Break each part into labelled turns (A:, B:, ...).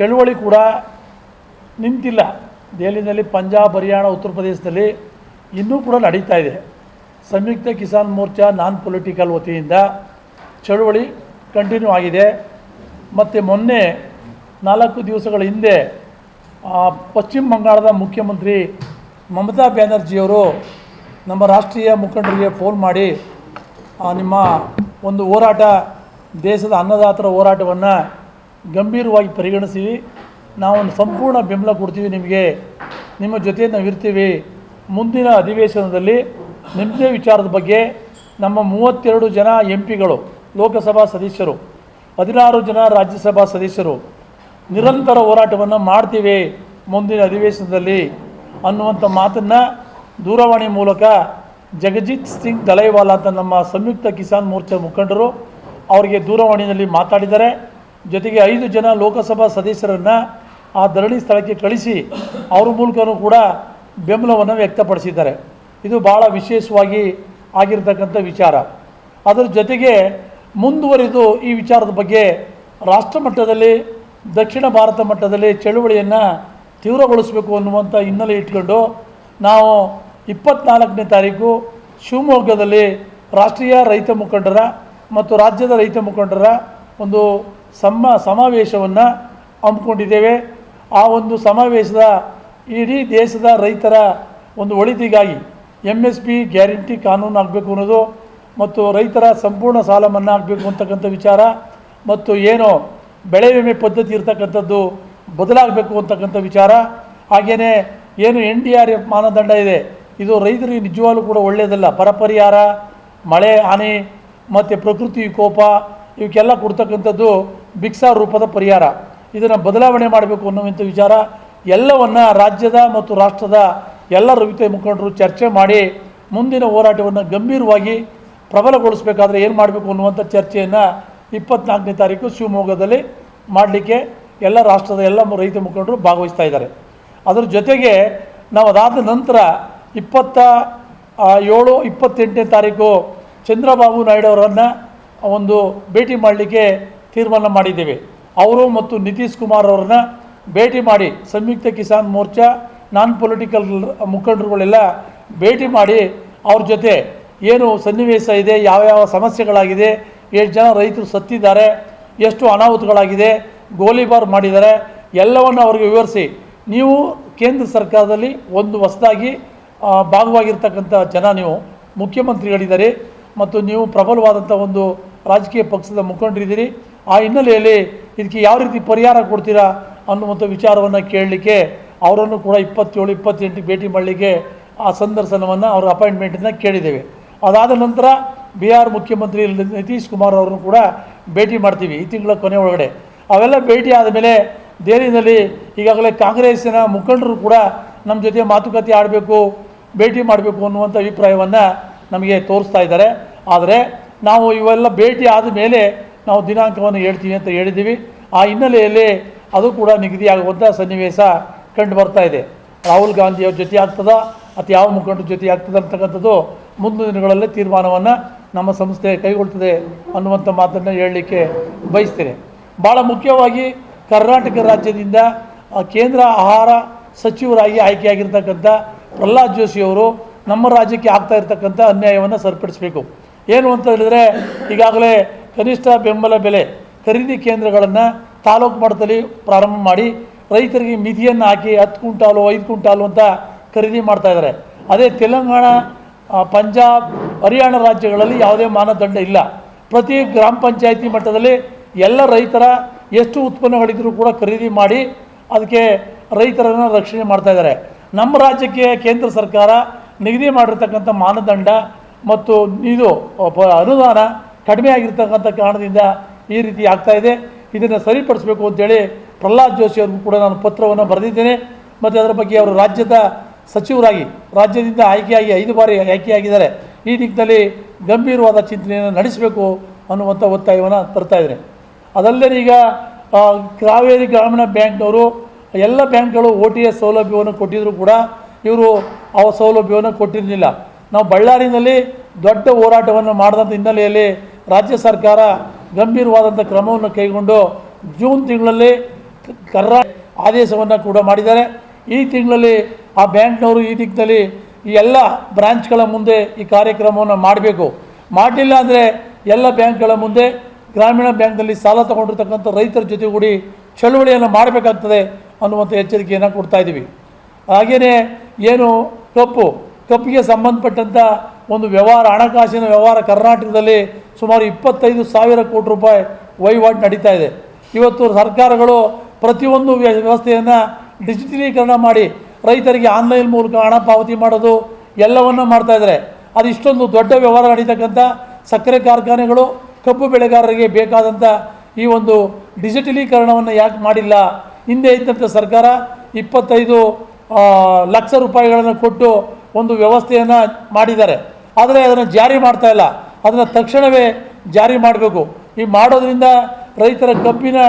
A: ಚಳುವಳಿ ಕೂಡ ನಿಂತಿಲ್ಲ. ದೆಹಲಿನಲ್ಲಿ ಪಂಜಾಬ್, ಹರಿಯಾಣ, ಉತ್ತರ ಪ್ರದೇಶದಲ್ಲಿ ಇನ್ನೂ ಕೂಡ ನಡೀತಾ ಇದೆ. ಸಂಯುಕ್ತ ಕಿಸಾನ್ ಮೋರ್ಚಾ ನಾನ್ ಪೊಲಿಟಿಕಲ್ ವತಿಯಿಂದ ಚಳುವಳಿ ಕಂಟಿನ್ಯೂ ಆಗಿದೆ. ಮತ್ತು ಮೊನ್ನೆ ನಾಲ್ಕು ದಿವಸಗಳ ಹಿಂದೆ ಪಶ್ಚಿಮ ಬಂಗಾಳದ ಮುಖ್ಯಮಂತ್ರಿ ಮಮತಾ ಬ್ಯಾನರ್ಜಿಯವರು ನಮ್ಮ ರಾಷ್ಟ್ರೀಯ ಮುಖಂಡರಿಗೆ ಫೋನ್ ಮಾಡಿ ನಿಮ್ಮ ಒಂದು ಹೋರಾಟ, ದೇಶದ ಅನ್ನದಾತರ ಹೋರಾಟವನ್ನು ಗಂಭೀರವಾಗಿ ಪರಿಗಣಿಸಿ ನಾವು ಸಂಪೂರ್ಣ ಬೆಂಬಲ ಕೊಡ್ತೀವಿ ನಿಮಗೆ. ನಿಮ್ಮ ಜೊತೆ ನಾವು ಇರ್ತೀವಿ ಮುಂದಿನ ಅಧಿವೇಶನದಲ್ಲಿ ನಿಮ್ಮದೇ ವಿಚಾರದ ಬಗ್ಗೆ ನಮ್ಮ ಮೂವತ್ತೆರಡು ಜನ ಎಂ ಪಿಗಳು ಲೋಕಸಭಾ ಸದಸ್ಯರು, ಹದಿನಾರು ಜನ ರಾಜ್ಯಸಭಾ ಸದಸ್ಯರು ನಿರಂತರ ಹೋರಾಟವನ್ನು ಮಾಡ್ತೀವಿ ಮುಂದಿನ ಅಧಿವೇಶನದಲ್ಲಿ ಅನ್ನುವಂಥ ಮಾತನ್ನು ದೂರವಾಣಿ ಮೂಲಕ ಜಗಜಿತ್ ಸಿಂಗ್ ದಲೈವಾಲಾ ಅಂತ ನಮ್ಮ ಸಂಯುಕ್ತ ಕಿಸಾನ್ ಮೋರ್ಚಾ ಮುಖಂಡರು ಅವರಿಗೆ ದೂರವಾಣಿಯಲ್ಲಿ ಮಾತಾಡಿದ್ದಾರೆ. ಜೊತೆಗೆ ಐದು ಜನ ಲೋಕಸಭಾ ಸದಸ್ಯರನ್ನು ಆ ಧರಣಿ ಸ್ಥಳಕ್ಕೆ ಕಳಿಸಿ ಅವ್ರ ಮೂಲಕನೂ ಕೂಡ ಬೆಂಬಲವನ್ನು ವ್ಯಕ್ತಪಡಿಸಿದ್ದಾರೆ. ಇದು ಭಾಳ ವಿಶೇಷವಾಗಿ ಆಗಿರತಕ್ಕಂಥ ವಿಚಾರ. ಅದರ ಜೊತೆಗೆ ಮುಂದುವರಿದು ಈ ವಿಚಾರದ ಬಗ್ಗೆ ರಾಷ್ಟ್ರ ಮಟ್ಟದಲ್ಲಿ ದಕ್ಷಿಣ ಭಾರತ ಮಟ್ಟದಲ್ಲಿ ಚಳುವಳಿಯನ್ನು ತೀವ್ರಗೊಳಿಸಬೇಕು ಅನ್ನುವಂಥ ಹಿನ್ನೆಲೆ ಇಟ್ಕೊಂಡು ನಾವು ಇಪ್ಪತ್ನಾಲ್ಕನೇ ತಾರೀಕು ಶಿವಮೊಗ್ಗದಲ್ಲಿ ರಾಷ್ಟ್ರೀಯ ರೈತ ಮುಖಂಡರ ಮತ್ತು ರಾಜ್ಯದ ರೈತ ಮುಖಂಡರ ಒಂದು ಸಮ ಸಮಾವೇಶವನ್ನು ಹಮ್ಮಿಕೊಂಡಿದ್ದೇವೆ. ಆ ಒಂದು ಸಮಾವೇಶದ ಇಡೀ ದೇಶದ ರೈತರ ಒಂದು ಒಳಿತಿಗಾಗಿ ಎಂ ಎಸ್ ಪಿ ಗ್ಯಾರಂಟಿ ಕಾನೂನು ಆಗಬೇಕು ಅನ್ನೋದು ಮತ್ತು ರೈತರ ಸಂಪೂರ್ಣ ಸಾಲ ಮನ್ನಾ ಆಗಬೇಕು ಅಂತಕ್ಕಂಥ ವಿಚಾರ ಮತ್ತು ಏನು ಬೆಳೆ ವಿಮೆ ಪದ್ಧತಿ ಇರ್ತಕ್ಕಂಥದ್ದು ಬದಲಾಗಬೇಕು ಅಂತಕ್ಕಂಥ ವಿಚಾರ. ಹಾಗೆಯೇ ಏನು ಎನ್ ಡಿ ಆರ್ ಎಫ್ ಮಾನದಂಡ ಇದೆ. ಇದು ರೈತರಿಗೆ ನಿಜವಾಗ್ಲೂ ಕೂಡ ಒಳ್ಳೆಯದಲ್ಲ. ಪರಪರಿಹಾರ, ಮಳೆ, ಹಾನಿ, ಮತ್ತು ಪ್ರಕೃತಿ ವಿಕೋಪ ಇವಕ್ಕೆಲ್ಲ ಕೊಡ್ತಕ್ಕಂಥದ್ದು ಭಿಕ್ಷಾ ರೂಪದ ಪರಿಹಾರ. ಇದನ್ನು ಬದಲಾವಣೆ ಮಾಡಬೇಕು ಅನ್ನುವಂಥ ವಿಚಾರ ಎಲ್ಲವನ್ನು ರಾಜ್ಯದ ಮತ್ತು ರಾಷ್ಟ್ರದ ಎಲ್ಲ ರೈತ ಮುಖಂಡರು ಚರ್ಚೆ ಮಾಡಿ ಮುಂದಿನ ಹೋರಾಟವನ್ನು ಗಂಭೀರವಾಗಿ ಪ್ರಬಲಗೊಳಿಸಬೇಕಾದ್ರೆ ಏನು ಮಾಡಬೇಕು ಅನ್ನುವಂಥ ಚರ್ಚೆಯನ್ನು ಇಪ್ಪತ್ನಾಲ್ಕನೇ ತಾರೀಕು ಶಿವಮೊಗ್ಗದಲ್ಲಿ ಮಾಡಲಿಕ್ಕೆ ಎಲ್ಲ ರಾಷ್ಟ್ರದ ಎಲ್ಲ ರೈತ ಮುಖಂಡರು ಭಾಗವಹಿಸ್ತಾ ಇದ್ದಾರೆ. ಅದರ ಜೊತೆಗೆ ನಾವು ಅದಾದ ನಂತರ ಇಪ್ಪತ್ತ ಏಳು, ಇಪ್ಪತ್ತೆಂಟನೇ ತಾರೀಕು ಚಂದ್ರಬಾಬು ನಾಯ್ಡು ಅವರನ್ನು ಒಂದು ಭೇಟಿ ಮಾಡಲಿಕ್ಕೆ ತೀರ್ಮಾನ ಮಾಡಿದ್ದೇವೆ. ಅವರು ಮತ್ತು ನಿತೀಶ್ ಕುಮಾರ್ ಅವರನ್ನ ಭೇಟಿ ಮಾಡಿ, ಸಂಯುಕ್ತ ಕಿಸಾನ್ ಮೋರ್ಚಾ, ನಾನ್ ಪೊಲಿಟಿಕಲ್ ಮುಖಂಡರುಗಳೆಲ್ಲ ಭೇಟಿ ಮಾಡಿ, ಅವ್ರ ಜೊತೆ ಏನು ಸನ್ನಿವೇಶ ಇದೆ ಯಾವ್ಯಾವ ಸಮಸ್ಯೆಗಳಾಗಿದೆ, ಎಷ್ಟು ಜನ ರೈತರು ಸತ್ತಿದ್ದಾರೆ, ಎಷ್ಟು ಅನಾಹುತಗಳಾಗಿದೆ, ಗೋಲಿಬಾರ್ ಮಾಡಿದ್ದಾರೆ, ಎಲ್ಲವನ್ನು ಅವ್ರಿಗೆ ವಿವರಿಸಿ, ನೀವು ಕೇಂದ್ರ ಸರ್ಕಾರದಲ್ಲಿ ಒಂದು ಹೊಸದಾಗಿ ಭಾಗವಾಗಿರ್ತಕ್ಕಂಥ ಜನ ನೀವು ಮುಖ್ಯಮಂತ್ರಿಗಳಿದ್ದಾರೆ ಮತ್ತು ನೀವು ಪ್ರಬಲವಾದಂಥ ಒಂದು ರಾಜಕೀಯ ಪಕ್ಷದ ಮುಖಂಡರಿದ್ದೀರಿ, ಆ ಹಿನ್ನೆಲೆಯಲ್ಲಿ ಇದಕ್ಕೆ ಯಾವ ರೀತಿ ಪರಿಹಾರ ಕೊಡ್ತೀರಾ ಅನ್ನುವಂಥ ವಿಚಾರವನ್ನು ಕೇಳಲಿಕ್ಕೆ ಅವರನ್ನು ಕೂಡ ಇಪ್ಪತ್ತೇಳು, ಇಪ್ಪತ್ತೆಂಟು ಭೇಟಿ ಮಾಡಲಿಕ್ಕೆ ಆ ಸಂದರ್ಶನವನ್ನು ಅವರ ಅಪಾಯಿಂಟ್ಮೆಂಟನ್ನು ಕೇಳಿದ್ದೇವೆ. ಅದಾದ ನಂತರ ಬಿಹಾರ್ ಮುಖ್ಯಮಂತ್ರಿ ನಿತೀಶ್ ಕುಮಾರ್ ಅವರನ್ನು ಕೂಡ ಭೇಟಿ ಮಾಡ್ತೀವಿ ಈ ತಿಂಗಳ ಕೊನೆ ಒಳಗಡೆ. ಅವೆಲ್ಲ ಭೇಟಿ ಆದಮೇಲೆ ದೆಹಲಿಯಲ್ಲಿ ಈಗಾಗಲೇ ಕಾಂಗ್ರೆಸ್ಸಿನ ಮುಖಂಡರು ಕೂಡ ನಮ್ಮ ಜೊತೆ ಮಾತುಕತೆ ಆಡಬೇಕು, ಭೇಟಿ ಮಾಡಬೇಕು ಅನ್ನುವಂಥ ಅಭಿಪ್ರಾಯವನ್ನು ನಮಗೆ ತೋರಿಸ್ತಾ ಇದ್ದಾರೆ. ಆದರೆ ನಾವು ಇವೆಲ್ಲ ಭೇಟಿ ಆದ ಮೇಲೆ ನಾವು ದಿನಾಂಕವನ್ನು ಹೇಳ್ತೀವಿ ಅಂತ ಹೇಳಿದ್ದೀವಿ. ಆ ಹಿನ್ನೆಲೆಯಲ್ಲಿ ಅದು ಕೂಡ ನಿಗದಿಯಾಗುವಂಥ ಸನ್ನಿವೇಶ ಕಂಡು ಬರ್ತಾ ಇದೆ. ರಾಹುಲ್ ಗಾಂಧಿಯವ್ರ ಜೊತೆ ಆಗ್ತದ ಅಥವಾ ಯಾವ ಮುಖಂಡರ ಜೊತೆ ಆಗ್ತದೆ ಅಂತಕ್ಕಂಥದ್ದು ಮುಂದಿನ ದಿನಗಳಲ್ಲಿ ತೀರ್ಮಾನವನ್ನು ನಮ್ಮ ಸಂಸ್ಥೆ ಕೈಗೊಳ್ತದೆ ಅನ್ನುವಂಥ ಮಾತನ್ನು ಹೇಳಲಿಕ್ಕೆ ಬಯಸ್ತೇನೆ. ಭಾಳ ಮುಖ್ಯವಾಗಿ ಕರ್ನಾಟಕ ರಾಜ್ಯದಿಂದ ಕೇಂದ್ರ ಆಹಾರ ಸಚಿವರಾಗಿ ಆಯ್ಕೆಯಾಗಿರ್ತಕ್ಕಂಥ ಪ್ರಹ್ಲಾದ್ ಜೋಶಿಯವರು ನಮ್ಮ ರಾಜ್ಯಕ್ಕೆ ಆಗ್ತಾ ಇರತಕ್ಕಂಥ ಅನ್ಯಾಯವನ್ನು ಸರಿಪಡಿಸಬೇಕು. ಏನು ಅಂತ ಹೇಳಿದರೆ, ಈಗಾಗಲೇ ಕನಿಷ್ಠ ಬೆಂಬಲ ಬೆಲೆ ಖರೀದಿ ಕೇಂದ್ರಗಳನ್ನು ತಾಲೂಕು ಮಟ್ಟದಲ್ಲಿ ಪ್ರಾರಂಭ ಮಾಡಿ, ರೈತರಿಗೆ ಮಿತಿಯನ್ನು ಹಾಕಿ ಹತ್ತು ಕ್ವಿಂಟಾಲು, ಐದು ಕ್ವಿಂಟಾಲು ಅಂತ ಖರೀದಿ ಮಾಡ್ತಾ ಇದ್ದಾರೆ. ಅದೇ ತೆಲಂಗಾಣ ಪಂಜಾಬ್, ಹರಿಯಾಣ ರಾಜ್ಯಗಳಲ್ಲಿ ಯಾವುದೇ ಮಾನದಂಡ ಇಲ್ಲ. ಪ್ರತಿ ಗ್ರಾಮ ಪಂಚಾಯಿತಿ ಮಟ್ಟದಲ್ಲಿ ಎಲ್ಲ ರೈತರ ಎಷ್ಟು ಉತ್ಪನ್ನಗಳಿದ್ದರೂ ಕೂಡ ಖರೀದಿ ಮಾಡಿ ಅದಕ್ಕೆ ರೈತರನ್ನು ರಕ್ಷಣೆ ಮಾಡ್ತಾ ಇದ್ದಾರೆ. ನಮ್ಮ ರಾಜ್ಯಕ್ಕೆ ಕೇಂದ್ರ ಸರ್ಕಾರ ನಿಗದಿ ಮಾಡಿರ್ತಕ್ಕಂಥ ಮಾನದಂಡ ಮತ್ತು ಇದು ಪ- ಅನುದಾನ ಕಡಿಮೆ ಆಗಿರ್ತಕ್ಕಂಥ ಕಾರಣದಿಂದ ಈ ರೀತಿ ಆಗ್ತಾ ಇದೆ. ಇದನ್ನು ಸರಿಪಡಿಸಬೇಕು ಅಂತೇಳಿ ಪ್ರಹ್ಲಾದ್ ಜೋಶಿ ಅವ್ರಿಗೂ ಕೂಡ ನಾನು ಪತ್ರವನ್ನು ಬರೆದಿದ್ದೇನೆ. ಮತ್ತು ಅದರ ಬಗ್ಗೆ ಅವರು ರಾಜ್ಯದ ಸಚಿವರಾಗಿ, ರಾಜ್ಯದಿಂದ ಆಯ್ಕೆಯಾಗಿ ಐದು ಬಾರಿ ಆಯ್ಕೆಯಾಗಿದ್ದಾರೆ. ಈ ದಿಕ್ಕಿನಲ್ಲಿ ಗಂಭೀರವಾದ ಚಿಂತನೆಯನ್ನು ನಡೆಸಬೇಕು ಅನ್ನುವಂಥ ಒತ್ತಾಯವನ್ನು ತರ್ತಾ ಇದ್ದಾರೆ. ಅದಲ್ಲದೆ ಈಗ ಕಾವೇರಿ ಗ್ರಾಮೀಣ ಬ್ಯಾಂಕ್ನವರು ಎಲ್ಲ ಬ್ಯಾಂಕ್ಗಳು ಒ ಟಿ ಎಸ್ ಸೌಲಭ್ಯವನ್ನು ಕೊಟ್ಟಿದ್ದರೂ ಕೂಡ ಇವರು ಆ ಸೌಲಭ್ಯವನ್ನು ಕೊಟ್ಟಿರಲಿಲ್ಲ. ನಾವು ಬಳ್ಳಾರಿನಲ್ಲಿ ದೊಡ್ಡ ಹೋರಾಟವನ್ನು ಮಾಡಿದಂಥ ಹಿನ್ನೆಲೆಯಲ್ಲಿ ರಾಜ್ಯ ಸರ್ಕಾರ ಗಂಭೀರವಾದಂಥ ಕ್ರಮವನ್ನು ಕೈಗೊಂಡು ಜೂನ್ ತಿಂಗಳಲ್ಲಿ ಕರ್ರ ಆದೇಶವನ್ನು ಕೂಡ ಮಾಡಿದ್ದಾರೆ. ಈ ತಿಂಗಳಲ್ಲಿ ಆ ಬ್ಯಾಂಕ್ನವರು ಈ ದಿಕ್ಕಿನಲ್ಲಿ ಈ ಎಲ್ಲ ಬ್ರಾಂಚ್ಗಳ ಮುಂದೆ ಈ ಕಾರ್ಯಕ್ರಮವನ್ನು ಮಾಡಬೇಕು. ಮಾಡಲಿಲ್ಲ ಅಂದರೆ ಎಲ್ಲ ಬ್ಯಾಂಕ್ಗಳ ಮುಂದೆ ಗ್ರಾಮೀಣ ಬ್ಯಾಂಕ್ನಲ್ಲಿ ಸಾಲ ತಗೊಂಡಿರ್ತಕ್ಕಂಥ ರೈತರ ಜೊತೆಗೂಡಿ ಚಳುವಳಿಯನ್ನು ಮಾಡಬೇಕಾಗ್ತದೆ ಅನ್ನುವಂಥ ಎಚ್ಚರಿಕೆಯನ್ನು ಕೊಡ್ತಾ ಇದ್ದೀವಿ. ಹಾಗೆಯೇ ಏನು ಕಪ್ಪು ಕಪ್ಪಿಗೆ ಸಂಬಂಧಪಟ್ಟಂಥ ಒಂದು ವ್ಯವಹಾರ, ಹಣಕಾಸಿನ ವ್ಯವಹಾರ ಕರ್ನಾಟಕದಲ್ಲಿ ಸುಮಾರು ಇಪ್ಪತ್ತೈದು ಸಾವಿರ ಕೋಟಿ ರೂಪಾಯಿ ವಹಿವಾಟು ನಡೀತಾ ಇದೆ. ಇವತ್ತು ಸರ್ಕಾರಗಳು ಪ್ರತಿಯೊಂದು ವ್ಯ- ವ್ಯವಸ್ಥೆಯನ್ನು ಡಿಜಿಟಲೀಕರಣ ಮಾಡಿ ರೈತರಿಗೆ ಆನ್ಲೈನ್ ಮೂಲಕ ಹಣ ಪಾವತಿ ಮಾಡೋದು ಎಲ್ಲವನ್ನ ಮಾಡ್ತಾ ಇದ್ದಾರೆ. ಅದು ಇಷ್ಟೊಂದು ದೊಡ್ಡ ವ್ಯವಹಾರ ನಡೀತಕ್ಕಂಥ ಸಕ್ಕರೆ ಕಾರ್ಖಾನೆಗಳು, ಕಬ್ಬು ಬೆಳೆಗಾರರಿಗೆ ಬೇಕಾದಂಥ ಈ ಒಂದು ಡಿಜಿಟಲೀಕರಣವನ್ನು ಯಾಕೆ ಮಾಡಿಲ್ಲ? ಹಿಂದೆ ಇದ್ದಂಥ ಸರ್ಕಾರ ಇಪ್ಪತ್ತೈದು ಲಕ್ಷ ರೂಪಾಯಿಗಳನ್ನು ಕೊಟ್ಟು ಒಂದು ವ್ಯವಸ್ಥೆಯನ್ನು ಮಾಡಿದ್ದಾರೆ. ಆದರೆ ಅದನ್ನು ಜಾರಿ ಮಾಡ್ತಾ ಇಲ್ಲ. ಅದನ್ನು ತಕ್ಷಣವೇ ಜಾರಿ ಮಾಡಬೇಕು. ಈ ಮಾಡೋದ್ರಿಂದ ರೈತರ ಕಬ್ಬಿನ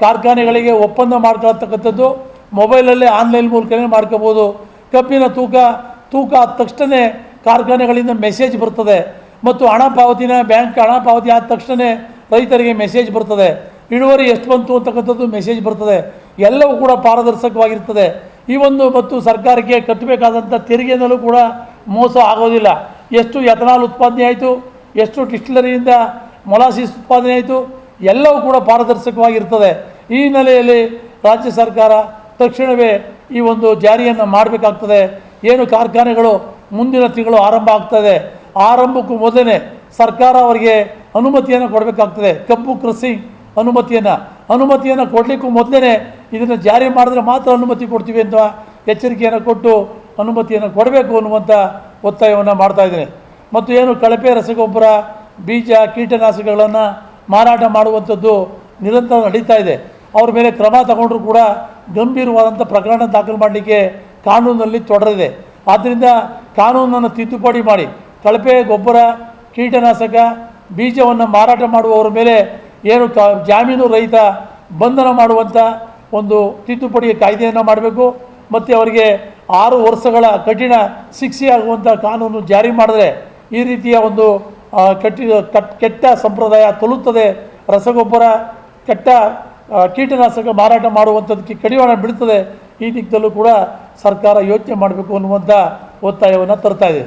A: ಕಾರ್ಖಾನೆಗಳಿಗೆ ಒಪ್ಪಂದ ಮಾಡ್ಕೊಳ್ತಕ್ಕಂಥದ್ದು ಮೊಬೈಲಲ್ಲೇ ಆನ್ಲೈನ್ ಮೂಲಕನೇ ಮಾಡ್ಕೋಬೋದು. ಕಬ್ಬಿನ ತೂಕ ತೂಕ ಆದ ತಕ್ಷಣ ಕಾರ್ಖಾನೆಗಳಿಂದ ಮೆಸೇಜ್ ಬರ್ತದೆ. ಮತ್ತು ಹಣ ಪಾವತಿನ ಬ್ಯಾಂಕ್ ಹಣ ಪಾವತಿ ಆದ ತಕ್ಷಣ ರೈತರಿಗೆ ಮೆಸೇಜ್ ಬರ್ತದೆ. ಇಳುವರಿ ಎಷ್ಟು ಬಂತು ಅಂತಕ್ಕಂಥದ್ದು ಮೆಸೇಜ್ ಬರ್ತದೆ. ಎಲ್ಲವೂ ಕೂಡ ಪಾರದರ್ಶಕವಾಗಿರ್ತದೆ. ಈ ಒಂದು ಮತ್ತು ಸರ್ಕಾರಕ್ಕೆ ಕಟ್ಟಬೇಕಾದಂಥ ತೆರಿಗೆಯಿಂದಲೂ ಕೂಡ ಮೋಸ ಆಗೋದಿಲ್ಲ. ಎಷ್ಟು ಎಥನಾಲ್ ಉತ್ಪಾದನೆ ಆಯಿತು, ಎಷ್ಟು ಡಿಸ್ಟಿಲರಿಯಿಂದ ಮೊಲಾಸಿಸ್ ಉತ್ಪಾದನೆ ಆಯಿತು, ಎಲ್ಲವೂ ಕೂಡ ಪಾರದರ್ಶಕವಾಗಿರ್ತದೆ. ಈ ಹಿನ್ನೆಲೆಯಲ್ಲಿ ರಾಜ್ಯ ಸರ್ಕಾರ ತಕ್ಷಣವೇ ಈ ಒಂದು ಜಾರಿಯನ್ನು ಮಾಡಬೇಕಾಗ್ತದೆ. ಏನು ಕಾರ್ಖಾನೆಗಳು ಮುಂದಿನ ತಿಂಗಳು ಆರಂಭ ಆಗ್ತದೆ. ಆರಂಭಕ್ಕೂ ಮೊದಲೇ ಸರ್ಕಾರ ಅವರಿಗೆ ಅನುಮತಿಯನ್ನು ಕೊಡಬೇಕಾಗ್ತದೆ. ಕಬ್ಬು ಕ್ರಸಿಂಗ್ ಅನುಮತಿಯನ್ನು. ಅನುಮತಿಯನ್ನು ಕೊಡಲಿಕ್ಕೂ ಮೊದಲೇ ಇದನ್ನು ಜಾರಿ ಮಾಡಿದ್ರೆ ಮಾತ್ರ ಅನುಮತಿ ಕೊಡ್ತೀವಿ ಅಂತ ಎಚ್ಚರಿಕೆಯನ್ನು ಕೊಟ್ಟು ಅನುಮತಿಯನ್ನು ಕೊಡಬೇಕು ಅನ್ನುವಂಥ ಒತ್ತಾಯವನ್ನು ಮಾಡ್ತಾ ಇದ್ದೇನೆ. ಮತ್ತು ಏನು ಕಳಪೆ ರಸಗೊಬ್ಬರ, ಬೀಜ, ಕೀಟನಾಶಕಗಳನ್ನು ಮಾರಾಟ ಮಾಡುವಂಥದ್ದು ನಿರಂತರ ನಡೀತಾ ಇದೆ. ಅವ್ರ ಮೇಲೆ ಕ್ರಮ ತಗೊಂಡ್ರೂ ಕೂಡ ಗಂಭೀರವಾದಂಥ ಪ್ರಕರಣ ದಾಖಲು ಮಾಡಲಿಕ್ಕೆ ಕಾನೂನಲ್ಲಿ ತೊಡರಿದೆ ಆದ್ದರಿಂದ ಕಾನೂನನ್ನು ತಿದ್ದುಪಡಿ ಮಾಡಿ ಕಳಪೆ ಗೊಬ್ಬರ, ಕೀಟನಾಶಕ, ಬೀಜವನ್ನು ಮಾರಾಟ ಮಾಡುವವರ ಮೇಲೆ ಏನು ಕ, ಜಾಮೀನು ರಹಿತ ಬಂಧನ ಮಾಡುವಂಥ ಒಂದು ತಿದ್ದುಪಡಿ ಕಾಯ್ದೆಯನ್ನು ಮಾಡಬೇಕು. ಮತ್ತು ಅವರಿಗೆ ಆರು ವರ್ಷಗಳ ಕಠಿಣ ಶಿಕ್ಷೆ ಆಗುವಂಥ ಕಾನೂನು ಜಾರಿ ಮಾಡಿದ್ರೆ ಈ ರೀತಿಯ ಒಂದು ಕಟ್ಟಿ ಕಟ್ ಕೆಟ್ಟ ಸಂಪ್ರದಾಯ ತೊಲುತ್ತದೆ ರಸಗೊಬ್ಬರ, ಕೆಟ್ಟ ಕೀಟನಾಶಕ ಮಾರಾಟ ಮಾಡುವಂಥದ್ದಕ್ಕೆ ಕಡಿವಾಣ ಬಿಡುತ್ತದೆ ಈ ದಿಕ್ಕದಲ್ಲೂ ಕೂಡ ಸರ್ಕಾರ ಯೋಚನೆ ಮಾಡಬೇಕು ಅನ್ನುವಂಥ ಒತ್ತಾಯವನ್ನು ತರ್ತಾ ಇದೆ.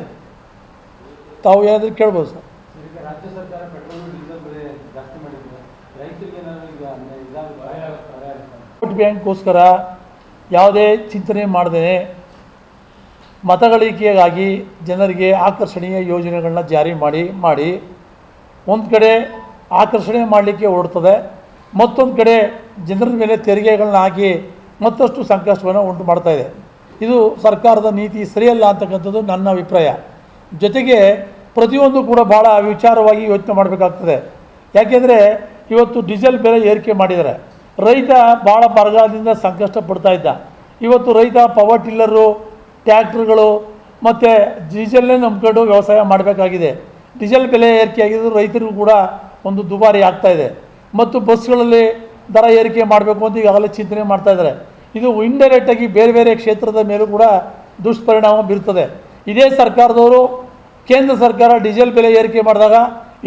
A: ತಾವು ಏನಾದರೂ ಕೇಳ್ಬೋದು ಸರ್
B: ಈಗ ರಾಜ್ಯ ಸರ್ಕಾರ ಪೆಟ್ರೋಲ್ ಡೀಸೆಲ್ ಬೆಲೆ ಜಾಸ್ತಿ ಮಾಡಿದ್ರೆ ರೈತರಿಗೆ ಏನಾದ್ರು ಈಗ ಅನ್ಯಾಯ ಇದಾಗುತ್ತೆ ಸಹಾಯ ಆಗುತ್ತಾ?
A: ವೋಟ್ ಬ್ಯಾಂಕ್ಗೋಸ್ಕರ ಯಾವುದೇ ಚಿಂತನೆ ಮಾಡದೇ ಮತಗಳಿಕೆಗಾಗಿ ಜನರಿಗೆ ಆಕರ್ಷಣೀಯ ಯೋಜನೆಗಳನ್ನ ಜಾರಿ ಮಾಡಿ ಮಾಡಿ. ಒಂದು ಕಡೆ ಆಕರ್ಷಣೆ ಮಾಡಲಿಕ್ಕೆ ಹೊರಡ್ತದೆ ಮತ್ತೊಂದು ಕಡೆ ಜನರ ಮೇಲೆ ತೆರಿಗೆಗಳನ್ನ ಹಾಕಿ ಮತ್ತಷ್ಟು ಸಂಕಷ್ಟವನ್ನು ಉಂಟು ಮಾಡ್ತಾ ಇದೆ. ಇದು ಸರ್ಕಾರದ ನೀತಿ ಸರಿಯಲ್ಲ ಅಂತಕ್ಕಂಥದ್ದು ನನ್ನ ಅಭಿಪ್ರಾಯ. ಜೊತೆಗೆ ಪ್ರತಿಯೊಂದು ಕೂಡ ಭಾಳ ವಿಚಾರವಾಗಿ ಯೋಚನೆ ಮಾಡಬೇಕಾಗ್ತದೆ. ಯಾಕೆಂದರೆ ಇವತ್ತು ಡೀಸೆಲ್ ಬೆಲೆ ಏರಿಕೆ ಮಾಡಿದ್ದಾರೆ. ರೈತ ಭಾಳ ಬರಗಾಲದಿಂದ ಸಂಕಷ್ಟ ಪಡ್ತಾ ಇದ್ದ. ಇವತ್ತು ರೈತ ಪವರ್ ಟಿಲ್ಲರು, ಟ್ಯಾಕ್ಟ್ರುಗಳು, ಮತ್ತು ಡೀಸೆಲ್ನೇ ನಂಬ್ಕೊಂಡು ವ್ಯವಸಾಯ ಮಾಡಬೇಕಾಗಿದೆ. ಡೀಸೆಲ್ ಬೆಲೆ ಏರಿಕೆ ಆಗಿದ್ದು ರೈತರಿಗೂ ಕೂಡ ಒಂದು ದುಬಾರಿ ಆಗ್ತಾ ಇದೆ. ಮತ್ತು ಬಸ್ಗಳಲ್ಲಿ ದರ ಏರಿಕೆ ಮಾಡಬೇಕು ಅಂತ ಈಗಾಗಲೇ ಚಿಂತನೆ ಮಾಡ್ತಾ ಇದ್ದಾರೆ. ಇದು ಇಂಡೈರೆಕ್ಟಾಗಿ ಬೇರೆ ಬೇರೆ ಕ್ಷೇತ್ರದ ಮೇಲೂ ಕೂಡ ದುಷ್ಪರಿಣಾಮ ಬೀರ್ತದೆ. ಇದೇ ಸರ್ಕಾರದವರು ಕೇಂದ್ರ ಸರ್ಕಾರ ಡೀಸೆಲ್ ಬೆಲೆ ಏರಿಕೆ ಮಾಡಿದಾಗ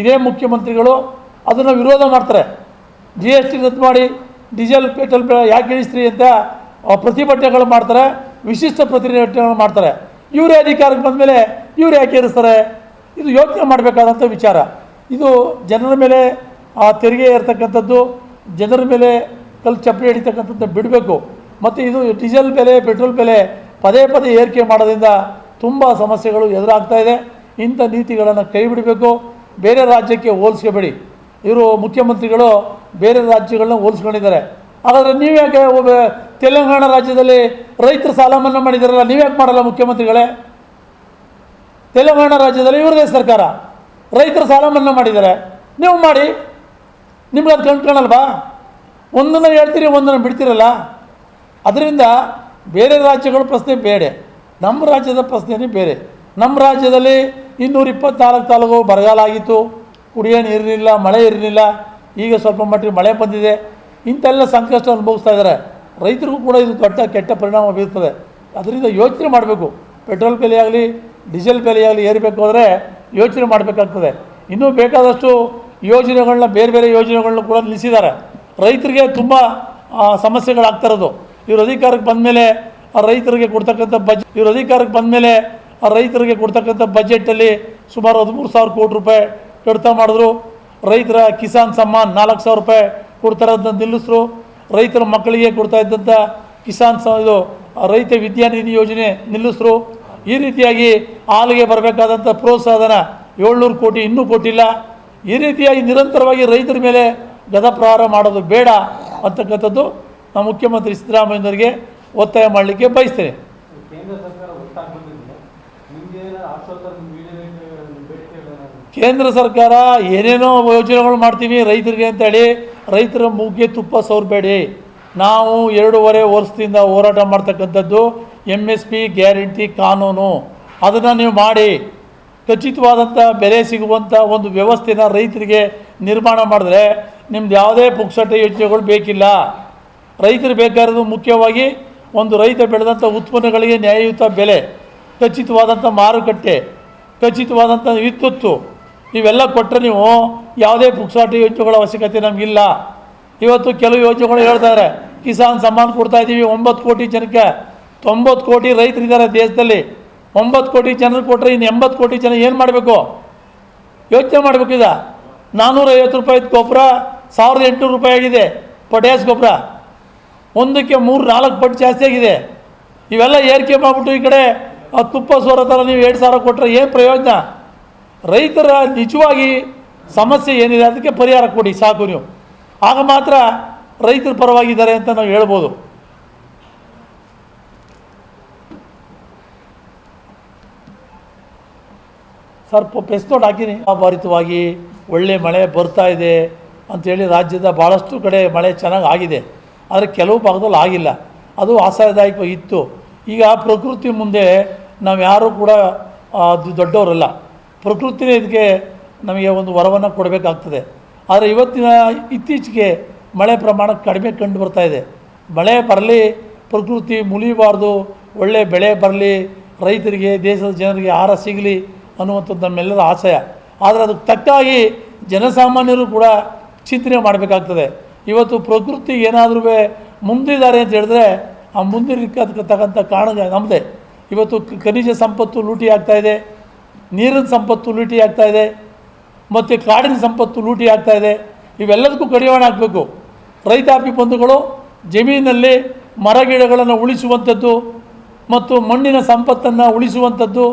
A: ಇದೇ ಮುಖ್ಯಮಂತ್ರಿಗಳು ಅದನ್ನು ವಿರೋಧ ಮಾಡ್ತಾರೆ. ಜಿ ಎಸ್ ಟಿ ರದ್ದು ಮಾಡಿ ಡೀಸೆಲ್, ಪೆಟ್ರೋಲ್ ಬೆಲೆ ಯಾಕೆ ಇಳಿಸ್ತೀರಿ ಅಂತ ಪ್ರತಿಭಟನೆಗಳು ಮಾಡ್ತಾರೆ, ವಿಶಿಷ್ಟ ಪ್ರತಿಭಟನೆಗಳು ಮಾಡ್ತಾರೆ. ಇವರೇ ಅಧಿಕಾರಕ್ಕೆ ಬಂದಮೇಲೆ ಇವ್ರು ಯಾಕೆ ಏರಿಸ್ತಾರೆ? ಇದು ಯೋಚನೆ ಮಾಡಬೇಕಾದಂಥ ವಿಚಾರ. ಇದು ಜನರ ಮೇಲೆ ಆ ತೆರಿಗೆ ಇರ್ತಕ್ಕಂಥದ್ದು ಜನರ ಮೇಲೆ ಕಲ್ ಚಪ್ಪಲಿ ಹಿಡಿತಕ್ಕಂಥದ್ದು ಬಿಡಬೇಕು. ಮತ್ತು ಇದು ಡೀಸೆಲ್ ಬೆಲೆ, ಪೆಟ್ರೋಲ್ ಬೆಲೆ ಪದೇ ಪದೇ ಏರಿಕೆ ಮಾಡೋದ್ರಿಂದ ತುಂಬ ಸಮಸ್ಯೆಗಳು ಎದುರಾಗ್ತಾ ಇದೆ. ಇಂಥ ನೀತಿಗಳನ್ನು ಕೈ ಬಿಡಬೇಕು ಬೇರೆ ರಾಜ್ಯಕ್ಕೆ ಹೋಲಿಸ್ಕೋಬೇಡಿ. ಇವರು ಮುಖ್ಯಮಂತ್ರಿಗಳು ಬೇರೆ ರಾಜ್ಯಗಳನ್ನ ಹೋಲಿಸ್ಕೊಂಡಿದ್ದಾರೆ. ಹಾಗಾದರೆ ನೀವ್ಯಾಕೆ ತೆಲಂಗಾಣ ರಾಜ್ಯದಲ್ಲಿ ರೈತರ ಸಾಲ ಮನ್ನಾ ಮಾಡಿದಾರಲ್ಲ ನೀವ್ಯಾಕೆ ಮಾಡಲ್ಲ ಮುಖ್ಯಮಂತ್ರಿಗಳೇ? ತೆಲಂಗಾಣ ರಾಜ್ಯದಲ್ಲಿ ಇವ್ರದೇ ಸರ್ಕಾರ. ರೈತರ ಸಾಲ ಮನ್ನಾ ಮಾಡಿದ್ದಾರೆ. ನೀವು ಮಾಡಿ. ನಿಮ್ಗೆ ಅದು ಕಂಡ್ಕೊಳಲ್ವಾ ಒಂದನ್ನು ಹೇಳ್ತೀರಿ, ಒಂದನ್ನು ಬಿಡ್ತೀರಲ್ಲ? ಅದರಿಂದ ಬೇರೆ ರಾಜ್ಯಗಳ ಪ್ರಶ್ನೆ ಬೇಡೆ ನಮ್ಮ ರಾಜ್ಯದ ಪ್ರಶ್ನೆನೇ ಬೇರೆ. ನಮ್ಮ ರಾಜ್ಯದಲ್ಲಿ ಇನ್ನೂರ ಇಪ್ಪತ್ತ್ನಾಲ್ಕು ತಾಲೂಕು ಬರಗಾಲ ಆಗಿತ್ತು. ಕುಡಿಯೋ ನೀರಿರಲಿಲ್ಲ, ಮಳೆ ಇರಲಿಲ್ಲ, ಈಗ ಸ್ವಲ್ಪ ಮಟ್ಟಿಗೆ ಮಳೆ ಬಂದಿದೆ. ಇಂಥೆಲ್ಲ ಸಂಕಷ್ಟ ಅನುಭವಿಸ್ತಾ ಇದ್ದಾರೆ. ರೈತರಿಗೂ ಕೂಡ ಇದು ದೊಡ್ಡ ಕೆಟ್ಟ ಪರಿಣಾಮ ಬೀರ್ತದೆ. ಅದರಿಂದ ಯೋಚನೆ ಮಾಡಬೇಕು. ಪೆಟ್ರೋಲ್ ಬೆಲೆ ಆಗಲಿ ಡೀಸೆಲ್ ಬೆಲೆ ಆಗಲಿ ಏರಬೇಕು ಅಂದರೆ ಯೋಚನೆ ಮಾಡಬೇಕಾಗ್ತದೆ. ಇನ್ನೂ ಬೇಕಾದಷ್ಟು ಯೋಜನೆಗಳನ್ನ, ಬೇರೆ ಬೇರೆ ಯೋಜನೆಗಳನ್ನ ಕೂಡ ನಿಲ್ಲಿಸಿದ್ದಾರೆ. ರೈತರಿಗೆ ತುಂಬ ಸಮಸ್ಯೆಗಳಾಗ್ತಾ ಇರೋದು. ಇವರು ಅಧಿಕಾರಕ್ಕೆ ಬಂದಮೇಲೆ ರೈತರಿಗೆ ಕೊಡ್ತಕ್ಕಂಥ ಬಜ್, ಇವರು ಅಧಿಕಾರಕ್ಕೆ ಆ ರೈತರಿಗೆ ಕೊಡ್ತಕ್ಕಂಥ ಬಜೆಟಲ್ಲಿ ಸುಮಾರು ಹದಿಮೂರು ಸಾವಿರ ಕೋಟಿ ರೂಪಾಯಿ ಕಡಿತ ಮಾಡಿದ್ರು. ರೈತರ ಕಿಸಾನ್ ಸಮ್ಮಾನ್ ನಾಲ್ಕು ಸಾವಿರ ರೂಪಾಯಿ ಕೊಡ್ತಾರೆ ಅಂತ ನಿಲ್ಲಿಸ್ರು. ರೈತರ ಮಕ್ಕಳಿಗೆ ಕೊಡ್ತಾ ಇದ್ದಂಥ ಕಿಸಾನ್ ಸ ಇದು ರೈತ ವಿದ್ಯಾನಿಧಿ ಯೋಜನೆ ನಿಲ್ಲಿಸ್ರು. ಈ ರೀತಿಯಾಗಿ ಹಾಲಿಗೆ ಬರಬೇಕಾದಂಥ ಪ್ರೋತ್ಸಾಹಧನ ಏಳ್ನೂರು ಕೋಟಿ ಇನ್ನೂ ಕೊಟ್ಟಿಲ್ಲ. ಈ ರೀತಿಯಾಗಿ ನಿರಂತರವಾಗಿ ರೈತರ ಮೇಲೆ ಗದಪ್ರಹಾರ ಮಾಡೋದು ಬೇಡ ಅಂತಕ್ಕಂಥದ್ದು ನಮ್ಮ ಮುಖ್ಯಮಂತ್ರಿ ಸಿದ್ದರಾಮಯ್ಯನವರಿಗೆ ಒತ್ತಾಯ ಮಾಡಲಿಕ್ಕೆ ಬಯಸ್ತೇನೆ.
B: ಕೇಂದ್ರ ಸರ್ಕಾರ
A: ಏನೇನೋ ಯೋಜನೆಗಳು ಮಾಡ್ತೀವಿ ರೈತರಿಗೆ ಅಂತೇಳಿ ರೈತರ ಮೂಗ್ಗೆ ತುಪ್ಪ ಸೌರಬೇಡಿ ನಾವು ಎರಡೂವರೆ ವರ್ಷದಿಂದ ಹೋರಾಟ ಮಾಡ್ತಕ್ಕಂಥದ್ದು ಎಂ ಎಸ್ ಪಿ ಗ್ಯಾರಂಟಿ ಕಾನೂನು. ಅದನ್ನು ನೀವು ಮಾಡಿ. ಖಚಿತವಾದಂಥ ಬೆಲೆ ಸಿಗುವಂಥ ಒಂದು ವ್ಯವಸ್ಥೆನ ರೈತರಿಗೆ ನಿರ್ಮಾಣ ಮಾಡಿದ್ರೆ ನಿಮ್ದು ಯಾವುದೇ ಪುಕ್ಸಟ್ಟೆ ಯೋಜನೆಗಳು ಬೇಕಿಲ್ಲ. ರೈತರು ಬೇಕಾಗಿರೋದು ಮುಖ್ಯವಾಗಿ ಒಂದು ರೈತ ಬೆಳೆದಂಥ ಉತ್ಪನ್ನಗಳಿಗೆ ನ್ಯಾಯಯುತ ಬೆಲೆ, ಖಚಿತವಾದಂಥ ಮಾರುಕಟ್ಟೆ. ಖಚಿತವಾದಂಥ ವಿದ್ಯುತ್ತು. ಇವೆಲ್ಲ ಕೊಟ್ಟರೆ ನೀವು ಯಾವುದೇ ಪುಕ್ಸಾಟಿ ಯೋಜನೆಗಳ ಅವಶ್ಯಕತೆ ನಮಗಿಲ್ಲ. ಇವತ್ತು ಕೆಲವು ಯೋಜನೆಗಳು ಹೇಳ್ತಾರೆ, ಕಿಸಾನ್ ಸಮ್ಮಾನ್ ಕೊಡ್ತಾ ಇದ್ದೀವಿ, ಒಂಬತ್ತು ಕೋಟಿ ಜನಕ್ಕೆ. ತೊಂಬತ್ತು ಕೋಟಿ ರೈತರಿದ್ದಾರೆ ದೇಶದಲ್ಲಿ. ಒಂಬತ್ತು ಕೋಟಿ ಜನರು ಕೊಟ್ಟರೆ ಇನ್ನು ಎಂಬತ್ತು ಕೋಟಿ ಜನ ಏನು ಮಾಡಬೇಕು? ಯೋಚನೆ ಮಾಡಬೇಕಿದ ನಾನ್ನೂರೈವತ್ತು ರೂಪಾಯಿ ಗೊಬ್ಬರ, ಸಾವಿರದ ಎಂಟುನೂರು ರೂಪಾಯಿ ಆಗಿದೆ. ಪೊಟ್ಯಾಸ್ ಗೊಬ್ಬರ. ಒಂದಕ್ಕೆ ಮೂರು ನಾಲ್ಕು ಪಟ್ಟು ಜಾಸ್ತಿ ಆಗಿದೆ. ಇವೆಲ್ಲ ಏರಿಕೆ ಮಾಡಿಬಿಟ್ಟು ಈ ಕಡೆ ಆ ತುಪ್ಪ ಸೋರೋ ಥರ ನೀವು ಎರಡು ಸಾವಿರ ಕೊಟ್ಟರೆ ಏನು ಪ್ರಯೋಜನ? ರೈತರ ನಿಜವಾಗಿ ಸಮಸ್ಯೆ ಏನಿದೆ ಅದಕ್ಕೆ ಪರಿಹಾರ ಕೊಡಿ, ಸಾಕು ನೀವು. ಆಗ ಮಾತ್ರ ರೈತರ ಪರವಾಗಿದ್ದಾರೆ ಅಂತ ನಾವು ಹೇಳ್ಬೋದು. ಸರ್ ಪೆಸ್ ನೋಟ್ ಹಾಕಿನಿ ಅಭಾರಿತವಾಗಿ ಒಳ್ಳೆ ಮಳೆ ಬರ್ತಾ ಇದೆ ಅಂಥೇಳಿ ರಾಜ್ಯದ ಭಾಳಷ್ಟು ಕಡೆ ಮಳೆ ಚೆನ್ನಾಗಿ ಆಗಿದೆ. ಆದರೆ ಕೆಲವು ಭಾಗದಲ್ಲಿ ಆಗಿಲ್ಲ. ಅದು ಆಶಾದಾಯಕ ಇತ್ತು ಈಗ ಪ್ರಕೃತಿ ಮುಂದೆ ನಾವು ಯಾರೂ ಕೂಡ ಅದು ದೊಡ್ಡವರಲ್ಲ. ಪ್ರಕೃತಿನೇ ಇದಕ್ಕೆ ನಮಗೆ ಒಂದು ವರವನ್ನು ಕೊಡಬೇಕಾಗ್ತದೆ. ಆದರೆ ಇವತ್ತಿನ ಇತ್ತೀಚೆಗೆ ಮಳೆ ಪ್ರಮಾಣ ಕಡಿಮೆ ಕಂಡು ಬರ್ತಾ ಇದೆ. ಮಳೆ ಬರಲಿ, ಪ್ರಕೃತಿ ಮುಳಿಬಾರ್ದು, ಒಳ್ಳೆ ಬೆಳೆ ಬರಲಿ, ರೈತರಿಗೆ, ದೇಶದ ಜನರಿಗೆ ಆಹಾರ ಸಿಗಲಿ ಅನ್ನುವಂಥದ್ದು ನಮ್ಮೆಲ್ಲರ ಆಶಯ. ಆದರೆ ಅದಕ್ಕೆ ತಕ್ಕಾಗಿ ಜನಸಾಮಾನ್ಯರು ಕೂಡ ಚಿಂತನೆ ಮಾಡಬೇಕಾಗ್ತದೆ. ಇವತ್ತು ಪ್ರಕೃತಿ ಏನಾದರೂ ಮುಂದಿದ್ದಾರೆ ಅಂತ ಹೇಳಿದ್ರೆ, ಆ ಮುಂದಿರತಕ್ಕಂಥ ಕಾರಣ ನಮ್ಮದೇ ಇವತ್ತು ಖನಿಜ ಸಂಪತ್ತು ಲೂಟಿ ಆಗ್ತಾ ಇದೆ, ನೀರಿನ ಸಂಪತ್ತು ಲೂಟಿ ಆಗ್ತಾ ಇದೆ, ಮತ್ತು ಕಾಡಿನ ಸಂಪತ್ತು ಲೂಟಿ ಆಗ್ತಾ ಇದೆ. ಇವೆಲ್ಲದಕ್ಕೂ ಕಡಿವಾಣ ಆಗಬೇಕು ರೈತಾಪಿ ಬಂಧುಗಳು ಜಮೀನಲ್ಲಿ ಮರಗಿಡಗಳನ್ನು ಉಳಿಸುವಂಥದ್ದು ಮತ್ತು ಮಣ್ಣಿನ ಸಂಪತ್ತನ್ನು ಉಳಿಸುವಂಥದ್ದು,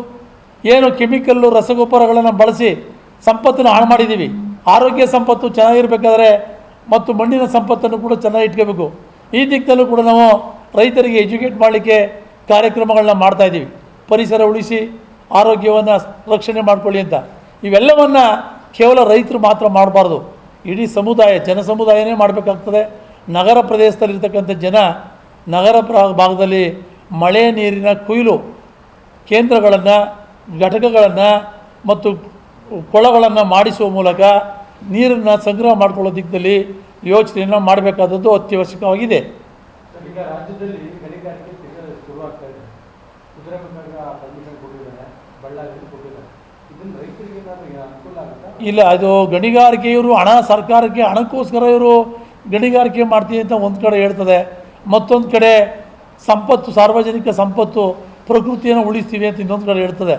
A: ಏನು ಕೆಮಿಕಲ್ಲು ರಸಗೊಬ್ಬರಗಳನ್ನು ಬಳಸಿ ಸಂಪತ್ತನ್ನು ಹಾಳು ಮಾಡಿದ್ದೀವಿ. ಆರೋಗ್ಯ ಸಂಪತ್ತು ಚೆನ್ನಾಗಿರಬೇಕಾದ್ರೆ ಮತ್ತು ಮಣ್ಣಿನ ಸಂಪತ್ತನ್ನು ಕೂಡ ಚೆನ್ನಾಗಿ ಇಟ್ಕೋಬೇಕು. ಈ ದಿಕ್ಕಲ್ಲೂ ಕೂಡ ನಾವು ರೈತರಿಗೆ ಎಜುಕೇಟ್ ಮಾಡಲಿಕ್ಕೆ ಕಾರ್ಯಕ್ರಮಗಳನ್ನ ಮಾಡ್ತಾಯಿದ್ದೀವಿ ಪರಿಸರ ಉಳಿಸಿ, ಆರೋಗ್ಯವನ್ನು ರಕ್ಷಣೆ ಮಾಡ್ಕೊಳ್ಳಿ ಅಂತ. ಇವೆಲ್ಲವನ್ನು ಕೇವಲ ರೈತರು ಮಾತ್ರ ಮಾಡಬಾರ್ದು. ಇಡೀ ಸಮುದಾಯ, ಜನ ಸಮುದಾಯನೇ ಮಾಡಬೇಕಾಗ್ತದೆ. ನಗರ ಪ್ರದೇಶದಲ್ಲಿರ್ತಕ್ಕಂಥ ಜನ ನಗರ ಭಾಗದಲ್ಲಿ ಮಳೆ ನೀರಿನ ಕೊಯ್ಲು ಕೇಂದ್ರಗಳನ್ನು, ಘಟಕಗಳನ್ನು ಮತ್ತು ಕೊಳಗಳನ್ನು ಮಾಡಿಸುವ ಮೂಲಕ ನೀರನ್ನು ಸಂಗ್ರಹ ಮಾಡಿಕೊಳ್ಳೋ ದಿಕ್ಕದಲ್ಲಿ ಯೋಚನೆಯನ್ನು ಮಾಡಬೇಕಾದದ್ದು ಅತ್ಯವಶ್ಯಕವಾಗಿದೆ
B: ಸರ್, ಈಗ ರಾಜ್ಯದಲ್ಲಿ ಗಣಿಗಾರಿಕೆ ಶುರು- ಶುರುವಾಗ್ತಾ ಇದೆ ಕುದುರೆಮುಖಗ ಪರ್ಮಿಷನ್ ಕೊಟ್ಟಿದ್ದಾರೆ ಬಳ್ಳಾರಿಯಲ್ಲಿ ಕೊಟ್ಟಿದ್ದಾರೆ ಇದನ್ನ ರೈತರಿಗೆ ಏನಾದ್ರು ಅನುಕೂಲ ಆಗುತ್ತಾ
A: ಇಲ್ಲ, ಅದು ಗಣಿಗಾರಿಕೆ ಇವರು ಹಣ, ಸರ್ಕಾರಕ್ಕೆ ಹಣಕ್ಕೋಸ್ಕರ ಇವರು ಗಣಿಗಾರಿಕೆ ಮಾಡ್ತೀವಿ ಅಂತ ಒಂದು ಕಡೆ ಹೇಳ್ತದೆ. ಮತ್ತೊಂದು ಕಡೆ ಸಂಪತ್ತು, ಸಾರ್ವಜನಿಕ ಸಂಪತ್ತು, ಪ್ರಕೃತಿಯನ್ನು ಉಳಿಸ್ತೀವಿ ಅಂತ ಇನ್ನೊಂದು ಕಡೆ ಹೇಳ್ತದೆ.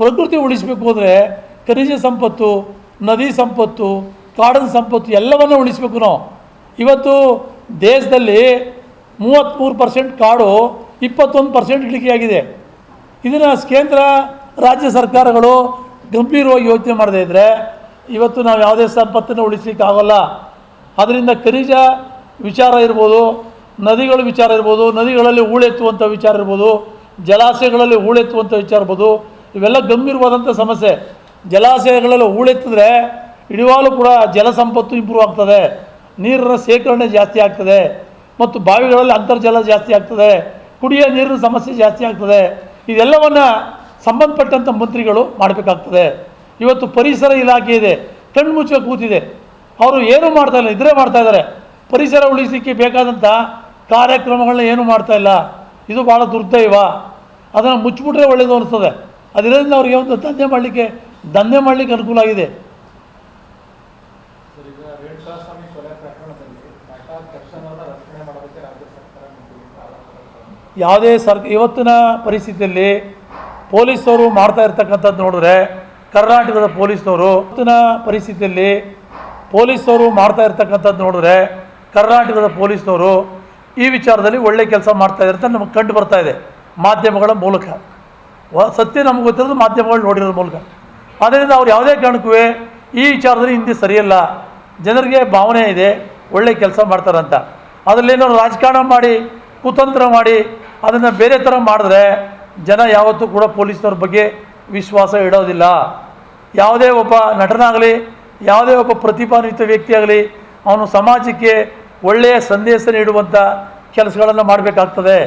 A: ಪ್ರಕೃತಿ ಉಳಿಸಬೇಕು ಅಂದರೆ ಖನಿಜ ಸಂಪತ್ತು, ನದಿ ಸಂಪತ್ತು, ಕಾಡಿನ ಸಂಪತ್ತು ಎಲ್ಲವನ್ನು ಉಳಿಸಬೇಕು ನಾವು. ಇವತ್ತು ದೇಶದಲ್ಲಿ ಮೂವತ್ತ್ಮೂರು ಪರ್ಸೆಂಟ್ ಕಾಡು, ಇಪ್ಪತ್ತೊಂದು ಪರ್ಸೆಂಟ್ ಇಳಿಕೆಯಾಗಿದೆ ಇದನ್ನು ಕೇಂದ್ರ, ರಾಜ್ಯ ಸರ್ಕಾರಗಳು ಗಂಭೀರವಾಗಿ ಯೋಚನೆ ಮಾಡದೇ ಇದ್ದರೆ ಇವತ್ತು ನಾವು ಯಾವುದೇ ಸಂಪತ್ತನ್ನು ಉಳಿಸ್ಲಿಕ್ಕೆ ಅದರಿಂದ ಖನಿಜ ವಿಚಾರ ಇರ್ಬೋದು, ನದಿಗಳ ವಿಚಾರ ಇರ್ಬೋದು, ನದಿಗಳಲ್ಲಿ ಹೂಳೆತ್ತುವಂಥ ವಿಚಾರ ಇರ್ಬೋದು, ಜಲಾಶಯಗಳಲ್ಲಿ ಹೂಳೆತ್ತುವಂಥ ವಿಚಾರ ಇರ್ಬೋದು, ಇವೆಲ್ಲ ಗಂಭೀರವಾದಂಥ ಸಮಸ್ಯೆ. ಜಲಾಶಯಗಳಲ್ಲಿ ಹೂಳೆತ್ತಿದ್ರೆ ಇಡಿವಾಲು ಕೂಡ ಜಲಸಂಪತ್ತು ಇಂಪ್ರೂವ್ ಆಗ್ತದೆ. ನೀರಿನ ಶೇಖರಣೆ ಜಾಸ್ತಿ ಆಗ್ತದೆ. ಮತ್ತು ಬಾವಿಗಳಲ್ಲಿ ಅಂತರ್ಜಲ ಜಾಸ್ತಿ ಆಗ್ತದೆ. ಕುಡಿಯೋ ನೀರಿನ ಸಮಸ್ಯೆ ಜಾಸ್ತಿ ಆಗ್ತದೆ. ಇದೆಲ್ಲವನ್ನು ಸಂಬಂಧಪಟ್ಟಂಥ ಮಂತ್ರಿಗಳು ಮಾಡಬೇಕಾಗ್ತದೆ. ಇವತ್ತು ಪರಿಸರ ಇಲಾಖೆ ಇದೆ ಕಣ್ಣು ಮುಚ್ಚ ಕೂತಿದೆ. ಅವರು ಏನು ಮಾಡ್ತಾ ಇಲ್ಲ ಇದ್ರೆ ಮಾಡ್ತಾ ಇದ್ದಾರೆ. ಪರಿಸರ ಉಳಿಸಲಿಕ್ಕೆ ಬೇಕಾದಂಥ ಕಾರ್ಯಕ್ರಮಗಳನ್ನ ಏನು ಮಾಡ್ತಾ ಇಲ್ಲ. ಇದು ಭಾಳ ದುರ್ದೈವ. ಅದನ್ನು ಮುಚ್ಚಿಬಿಟ್ರೆ ಒಳ್ಳೆಯದು ಅನಿಸ್ತದೆ. ಅದರಿಂದ ಅವ್ರಿಗೆ ಒಂದು ದಂಧೆ ಮಾಡಲಿಕ್ಕೆ ದಂಧೆ ಮಾಡಲಿಕ್ಕೆ ಅನುಕೂಲ ಆಗಿದೆ. ಯಾವುದೇ ಸರ್ ಇವತ್ತಿನ ಪರಿಸ್ಥಿತಿಯಲ್ಲಿ ಪೊಲೀಸರು ಮಾಡ್ತಾ ಇರ್ತಕ್ಕಂಥದ್ದು ನೋಡಿದ್ರೆ ಕರ್ನಾಟಕದ ಪೊಲೀಸ್ನವರು ಇವತ್ತಿನ ಪರಿಸ್ಥಿತಿಯಲ್ಲಿ ಪೊಲೀಸ್ನವರು ಮಾಡ್ತಾ ಇರ್ತಕ್ಕಂಥದ್ದು ನೋಡಿದ್ರೆ ಕರ್ನಾಟಕದ ಪೊಲೀಸ್ನವರು ಈ ವಿಚಾರದಲ್ಲಿ ಒಳ್ಳೆ ಕೆಲಸ ಮಾಡ್ತಾ ಅಂತ ನಮಗೆ ಕಂಡು ಬರ್ತಾ ಇದೆ ಮಾಧ್ಯಮಗಳ ಮೂಲಕ. ಸತ್ಯ ನಮ್ಗೆ ಗೊತ್ತಿರೋದು ಮಾಧ್ಯಮಗಳು ನೋಡಿರೋದ್ರ ಮೂಲಕ. ಆದ್ದರಿಂದ ಅವ್ರು ಯಾವುದೇ ಕಾರಣಕ್ಕೂ ಈ ವಿಚಾರದಲ್ಲಿ ಹಿಂದೆ ಸರಿಯಲ್ಲ. ಜನರಿಗೆ ಭಾವನೆ ಇದೆ, ಒಳ್ಳೆ ಕೆಲಸ ಮಾಡ್ತಾರಂತ ಅದರಲ್ಲೇನೋ ರಾಜಕಾರಣ ಮಾಡಿ, ಕುತಂತ್ರ ಮಾಡಿ, ಅದನ್ನು ಬೇರೆ ಥರ ಮಾಡಿದ್ರೆ ಜನ ಯಾವತ್ತೂ ಕೂಡ ಪೊಲೀಸ್ನವ್ರ ಬಗ್ಗೆ ವಿಶ್ವಾಸ ಇಡೋದಿಲ್ಲ. ಯಾವುದೇ ಒಬ್ಬ ನಟನಾಗಲಿ, ಯಾವುದೇ ಒಬ್ಬ ಪ್ರತಿಭಾನ್ವಿತ ವ್ಯಕ್ತಿಯಾಗಲಿ, ಅವನು ಸಮಾಜಕ್ಕೆ ಒಳ್ಳೆಯ ಸಂದೇಶ ನೀಡುವಂಥ ಕೆಲಸಗಳನ್ನು ಮಾಡಬೇಕಾಗ್ತದೆ.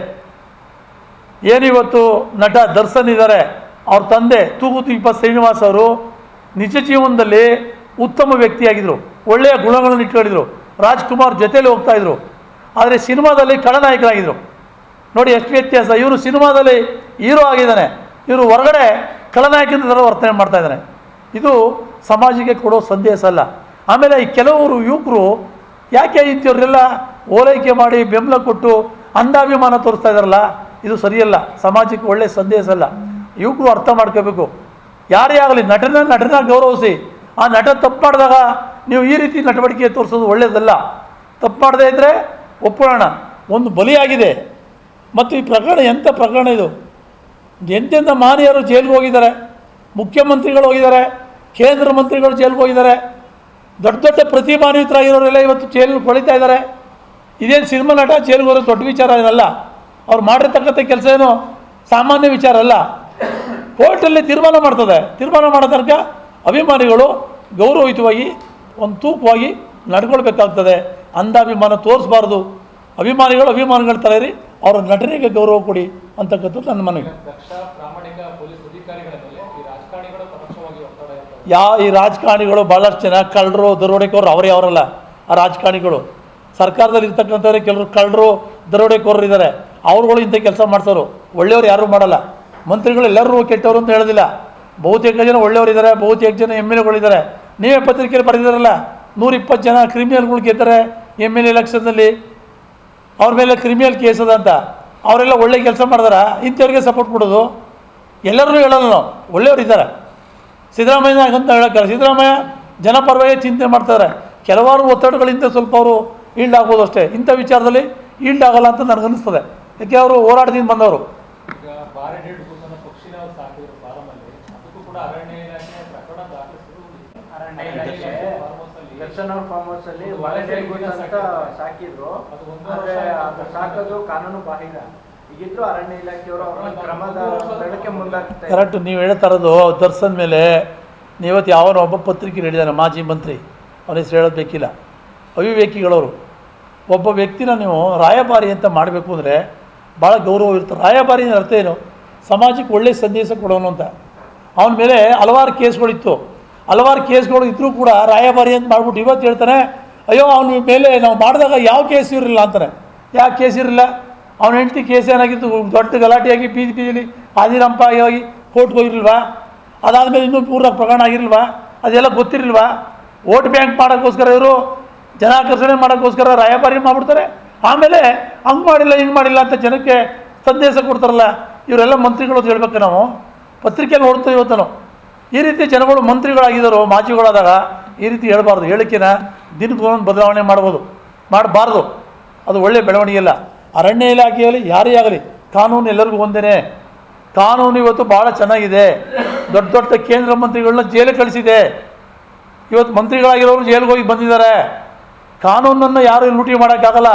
A: ಏನಿವತ್ತು ನಟ ದರ್ಶನ್ ಇದ್ದಾರೆ ಅವ್ರ ತಂದೆ ತೂಗು ದೀಪ ಶ್ರೀನಿವಾಸ್ ಅವರು ನಿಜ ಜೀವನದಲ್ಲಿ ಉತ್ತಮ ವ್ಯಕ್ತಿಯಾಗಿದ್ದರು ಒಳ್ಳೆಯ ಗುಣಗಳನ್ನು ಇಟ್ಕೊಂಡಿದ್ರು. ರಾಜ್ಕುಮಾರ್ ಜೊತೆಯಲ್ಲಿ ಹೋಗ್ತಾ ಇದ್ರು. ಆದರೆ ಸಿನಿಮಾದಲ್ಲಿ ಖಳನಾಯಕರಾಗಿದ್ದರು ನೋಡಿ, ಎಷ್ಟು ವ್ಯತ್ಯಾಸ. ಇವರು ಸಿನಿಮಾದಲ್ಲಿ ಹೀರೋ ಆಗಿದ್ದಾನೆ. ಇವರು ಹೊರಗಡೆ ಥರ ವರ್ತನೆ ಮಾಡ್ತಾ ಇದ್ದಾರೆ. ಇದು ಸಮಾಜಕ್ಕೆ ಕೊಡೋ ಸಂದೇಶ ಅಲ್ಲ. ಆಮೇಲೆ ಈ ಕೆಲವರು ಯುವಕರು ಯಾಕೆ ಇಂಥವ್ರೆಲ್ಲ ಓಲೈಕೆ ಮಾಡಿ ಬೆಂಬಲ ಕೊಟ್ಟು ಅಂಧಾಭಿಮಾನ ತೋರಿಸ್ತಾ ಇದ್ದಾರಲ್ಲ, ಇದು ಸರಿಯಲ್ಲ. ಸಮಾಜಕ್ಕೆ ಒಳ್ಳೆಯ ಸಂದೇಶ ಅಲ್ಲ. ಯುವಕರು ಅರ್ಥ ಮಾಡ್ಕೋಬೇಕು. ಯಾರೇ ಆಗಲಿ, ನಟನ ನಟನ ಗೌರವಿಸಿ, ಆ ನಟ ತಪ್ಪು ಮಾಡಿದಾಗ ನೀವು ಈ ರೀತಿ ನಟವಟಿಕೆ ತೋರಿಸೋದು ಒಳ್ಳೆಯದಲ್ಲ ತಪ್ಪು ಮಾಡದೇ ಇದ್ದರೆ ಒಪ್ಪೋಣ. ಒಂದು ಬಲಿಯಾಗಿದೆ. ಮತ್ತು ಈ ಪ್ರಕರಣ ಎಂಥ ಪ್ರಕರಣ ಇದು? ಎಂತೆಂಥ ಮಾನ್ಯರು ಜೈಲಿಗೆ ಹೋಗಿದ್ದಾರೆ, ಮುಖ್ಯಮಂತ್ರಿಗಳು ಹೋಗಿದ್ದಾರೆ, ಕೇಂದ್ರ ಮಂತ್ರಿಗಳು ಜೈಲಿಗೆ ಹೋಗಿದ್ದಾರೆ. ದೊಡ್ಡ ದೊಡ್ಡ ಪ್ರತಿಭಾನ್ವಿತರಾಗಿರೋರೆಲ್ಲ ಇವತ್ತು ಜೈಲಿಗೆ ಕೊಳಿತಾ ಇದ್ದಾರೆ. ಇದೇನು ಸಿನಿಮಾ ನಟ ಜೈಲಿಗೆ ಹೋಗೋದು ದೊಡ್ಡ ವಿಚಾರ ಏನಲ್ಲ? ಅವ್ರು ಮಾಡಿರ್ತಕ್ಕಂಥ ಕೆಲಸ ಏನು? ಸಾಮಾನ್ಯ ವಿಚಾರ ಅಲ್ಲ. ಕೋರ್ಟಲ್ಲಿ ತೀರ್ಮಾನ ಮಾಡ್ತದೆ. ತೀರ್ಮಾನ ಮಾಡೋ ತನಕ ಅಭಿಮಾನಿಗಳು ಗೌರವಯುತವಾಗಿ, ಒಂದು ತೂಕವಾಗಿ ನಡ್ಕೊಳ್ಬೇಕಾಗ್ತದೆ. ಅಂಧಾಭಿಮಾನ ತೋರಿಸ್ಬಾರ್ದು. ಅಭಿಮಾನಿಗಳು ಅಭಿಮಾನಿಗಳ ತಲೆರಿ ಅವರ ನಟನೆಗೆ ಗೌರವ ಕೊಡಿ. ಅಂತಕ್ಕಂಥದ್ದು ನನ್ನ ಮನವಿ. ಯಾ ಈ ರಾಜಕಾರಣಿಗಳು ಭಾಳಷ್ಟು ಜನ ಕಳ್ಳರು ದರೋಡೆಕೋರು ಅವರೇ ಅವರಲ್ಲ ಆ ರಾಜಕಾರಣಿಗಳು. ಸರ್ಕಾರದಲ್ಲಿ ಇರ್ತಕ್ಕಂಥವ್ರೆ ಕೆಲವರು ಕಳ್ಳರು ದರೋಡೆಕೋರರು ಇದ್ದಾರೆ. ಅವ್ರುಗಳು ಇಂಥ ಕೆಲಸ ಮಾಡ್ಸೋರು. ಒಳ್ಳೆಯವ್ರು ಯಾರೂ ಮಾಡಲ್ಲ. ಮಂತ್ರಿಗಳು ಎಲ್ಲರೂ ಕೆಟ್ಟವರು ಅಂತ ಹೇಳೋದಿಲ್ಲ. ಬಹುತೇಕ ಜನ ಒಳ್ಳೆಯವರಿದ್ದಾರೆ ಬಹುತೇಕ ಜನ ಎಂ ಎಲ್ ಎಗಳಿದ್ದಾರೆ ನೀವೇ ಪತ್ರಿಕೆಯಲ್ಲಿ ಬರೆದಿದ್ದಾರಲ್ಲ ನೂರಿಪ್ಪತ್ತು ಜನ ಕ್ರಿಮಿನಲ್ಗಳು ಗೆದ್ದರೆ ಎಂ ಎಲ್ ಎಲೆಕ್ಷನ್ನಲ್ಲಿ ಅವ್ರ ಮೇಲೆ ಕ್ರಿಮಿನಲ್ ಕೇಸ್ ಅದ ಅಂತ. ಅವರೆಲ್ಲ ಒಳ್ಳೆ ಕೆಲಸ ಮಾಡಿದಾರ, ಇಂಥವ್ರಿಗೆ ಸಪೋರ್ಟ್ ಕೊಡೋದು. ಎಲ್ಲರೂ ಹೇಳಲ್ಲ ನಾವು, ಒಳ್ಳೆಯವ್ರು ಇದ್ದಾರೆ. ಸಿದ್ದರಾಮಯ್ಯ ಅಂತ ಹೇಳೋಕ್ಕಲ್ಲ ಸಿದ್ದರಾಮಯ್ಯ ಜನಪರವಾಗಿ ಚಿಂತೆ ಮಾಡ್ತಾರೆ ಕೆಲವಾರು ಒತ್ತಡಗಳಿಂದ ಸ್ವಲ್ಪ ಅವರು ಈಲ್ಡ್ ಆಗ್ಬೋದು ಅಷ್ಟೇ. ಇಂಥ ವಿಚಾರದಲ್ಲಿ ಈಲ್ಡ್ ಆಗಲ್ಲ ಅಂತ ನನಗನ್ನಿಸ್ತದೆ. ಯಾಕೆ, ಅವರು ಹೋರಾಟದಿಂದ ಬಂದವರು
B: ಈಗ ಬಾರೆಡೆಡ್ ಕೂಸನ ಪಕ್ಷಿನ ಸಾಕಿದ್ರು ಫಾರಂ ಅಲ್ಲಿ ಅದಕ್ಕೂ ಕೂಡ ಅರಣ್ಯ ಇಲಾಖೆ ಪ್ರಕರಣ ದಾಖಲಿಸಿದ್ರು
C: ಅರಣ್ಯ ಇಲಾಖೆ
B: ಫಾರ್ಮ್ ಅಲ್ಲಿ
C: ಫಾರ್ಮ್ ಹೌಸ್ ಅಲ್ಲಿ ವಾಲಂಟಿಯರ್ ಅಂತ
B: ಸಾಕಿದ್ರು.
C: ಆದ್ರೆ ಅದು ಸಾಕೋದು ಕಾನೂನು ಬಾಹಿರ. ಈಗಿದ್ರು ಅರಣ್ಯ ಇಲಾಖೆಯವರು ಅವರ ಕ್ರಮದ ತಡಕ್ಕೆ ಮುಂದಾಗ್ತಾರೆ
A: ಕರೆಕ್ಟ್ ನೀವು ಹೇಳ್ತಾ ಇರೋದು ದರ್ಶನ್ ಮೇಲೆ ನೀವತ್ತು ಯಾವನೋ ಒಬ್ಬ ಪತ್ರಿಕೆ ಹೇಳಿದ್ದಾನೆ ಮಾಜಿ ಮಂತ್ರಿ. ಅವನ ಹೆಸರು ಹೇಳೋದು ಬೇಕಿಲ್ಲ. ಅವಿವೇಕಿಗಳವರು. ಒಬ್ಬ ವ್ಯಕ್ತಿನ ನೀವು ರಾಯಭಾರಿ ಅಂತ ಮಾಡಬೇಕು ಅಂದರೆ ಭಾಳ ಗೌರವ ಇರ್ತದೆ ರಾಯಭಾರಿ ಅರ್ಥ ಏನು? ಸಮಾಜಕ್ಕೆ ಒಳ್ಳೆಯ ಸಂದೇಶ ಕೊಡೋನು ಅಂತ. ಅವನ ಮೇಲೆ ಹಲವಾರು ಕೇಸ್ಗಳಿತ್ತು. ಹಲವಾರು ಕೇಸ್ಗಳು ಇದ್ದರೂ ಕೂಡ ರಾಯಭಾರಿ ಅಂತ ಮಾಡ್ಬಿಟ್ಟು ಇವತ್ತು ಹೇಳ್ತಾನೆ, ಅಯ್ಯೋ, ಅವನ ಮೇಲೆ ನಾವು ಮಾಡಿದಾಗ ಯಾವ ಕೇಸ್ ಇರಲಿಲ್ಲ ಅಂತಾರೆ. ಯಾವ ಕೇಸ್ ಇರಲಿಲ್ಲ? ಅವನ ಹೆಂಡತಿ ಕೇಸ್ ಏನಾಗಿತ್ತು? ದೊಡ್ಡ ಗಲಾಟೆಯಾಗಿ ಬೀದಿ ಬೀದಿಲಿ ಆದಿರಂಪ ಆಗಿ ಕೋರ್ಟ್ಗೆ ಹೋಗಿರ್ಲಿಲ್ವಾ? ಅದಾದಮೇಲೆ ಇನ್ನೂ ಪೂರ್ಣ ಪ್ರಕರಣ ಆಗಿರಲ್ವಾ ಅದೆಲ್ಲ ಗೊತ್ತಿರಲ್ವಾ ವೋಟ್ ಬ್ಯಾಂಕ್ ಮಾಡೋಕ್ಕೋಸ್ಕರ ಇವರು ಜನಾಕರ್ಷಣೆ ಮಾಡೋಕ್ಕೋಸ್ಕರ ರಾಯಭಾರಿ ಮಾಡಿಬಿಡ್ತಾರೆ. ಆಮೇಲೆ ಹಂಗೆ ಮಾಡಿಲ್ಲ, ಹಿಂಗೆ ಮಾಡಿಲ್ಲ ಅಂತ ಜನಕ್ಕೆ ಸಂದೇಶ ಕೊಡ್ತಾರಲ್ಲ, ಇವರೆಲ್ಲ ಮಂತ್ರಿಗಳು ಅಂತ ಹೇಳ್ಬೇಕು ನಾವು. ಪತ್ರಿಕೆಯಲ್ಲಿ ನೋಡ್ತೀವಿ ಇವತ್ತು ನಾವು ಈ ರೀತಿ ಜನಗಳು ಮಂತ್ರಿಗಳಾಗಿದ್ದರು, ಮಾಜಿಗಳಾದಾಗ ಈ ರೀತಿ ಹೇಳಬಾರ್ದು. ಹೇಳಿಕೆನ ದಿನಕ್ಕೊಂದು ಬದಲಾವಣೆ ಮಾಡ್ಬೋದು, ಮಾಡಬಾರ್ದು. ಅದು ಒಳ್ಳೆಯ ಬೆಳವಣಿಗೆ ಇಲ್ಲ. ಅರಣ್ಯ ಇಲಾಖೆಯಲ್ಲಿ ಯಾರೇ ಆಗಲಿ, ಕಾನೂನು ಎಲ್ಲರಿಗೂ ಒಂದೇ ಕಾನೂನು ಇವತ್ತು ಭಾಳ ಚೆನ್ನಾಗಿದೆ. ದೊಡ್ಡ ದೊಡ್ಡ ಕೇಂದ್ರ ಮಂತ್ರಿಗಳನ್ನ ಜೈಲಿಗೆ ಕಳಿಸಿದೆ. ಇವತ್ತು ಮಂತ್ರಿಗಳಾಗಿರೋರು ಜೈಲಿಗೆ ಹೋಗಿ ಬಂದಿದ್ದಾರೆ. ಕಾನೂನನ್ನು ಯಾರು ಲೂಟಿ ಮಾಡೋಕ್ಕಾಗಲ್ಲ.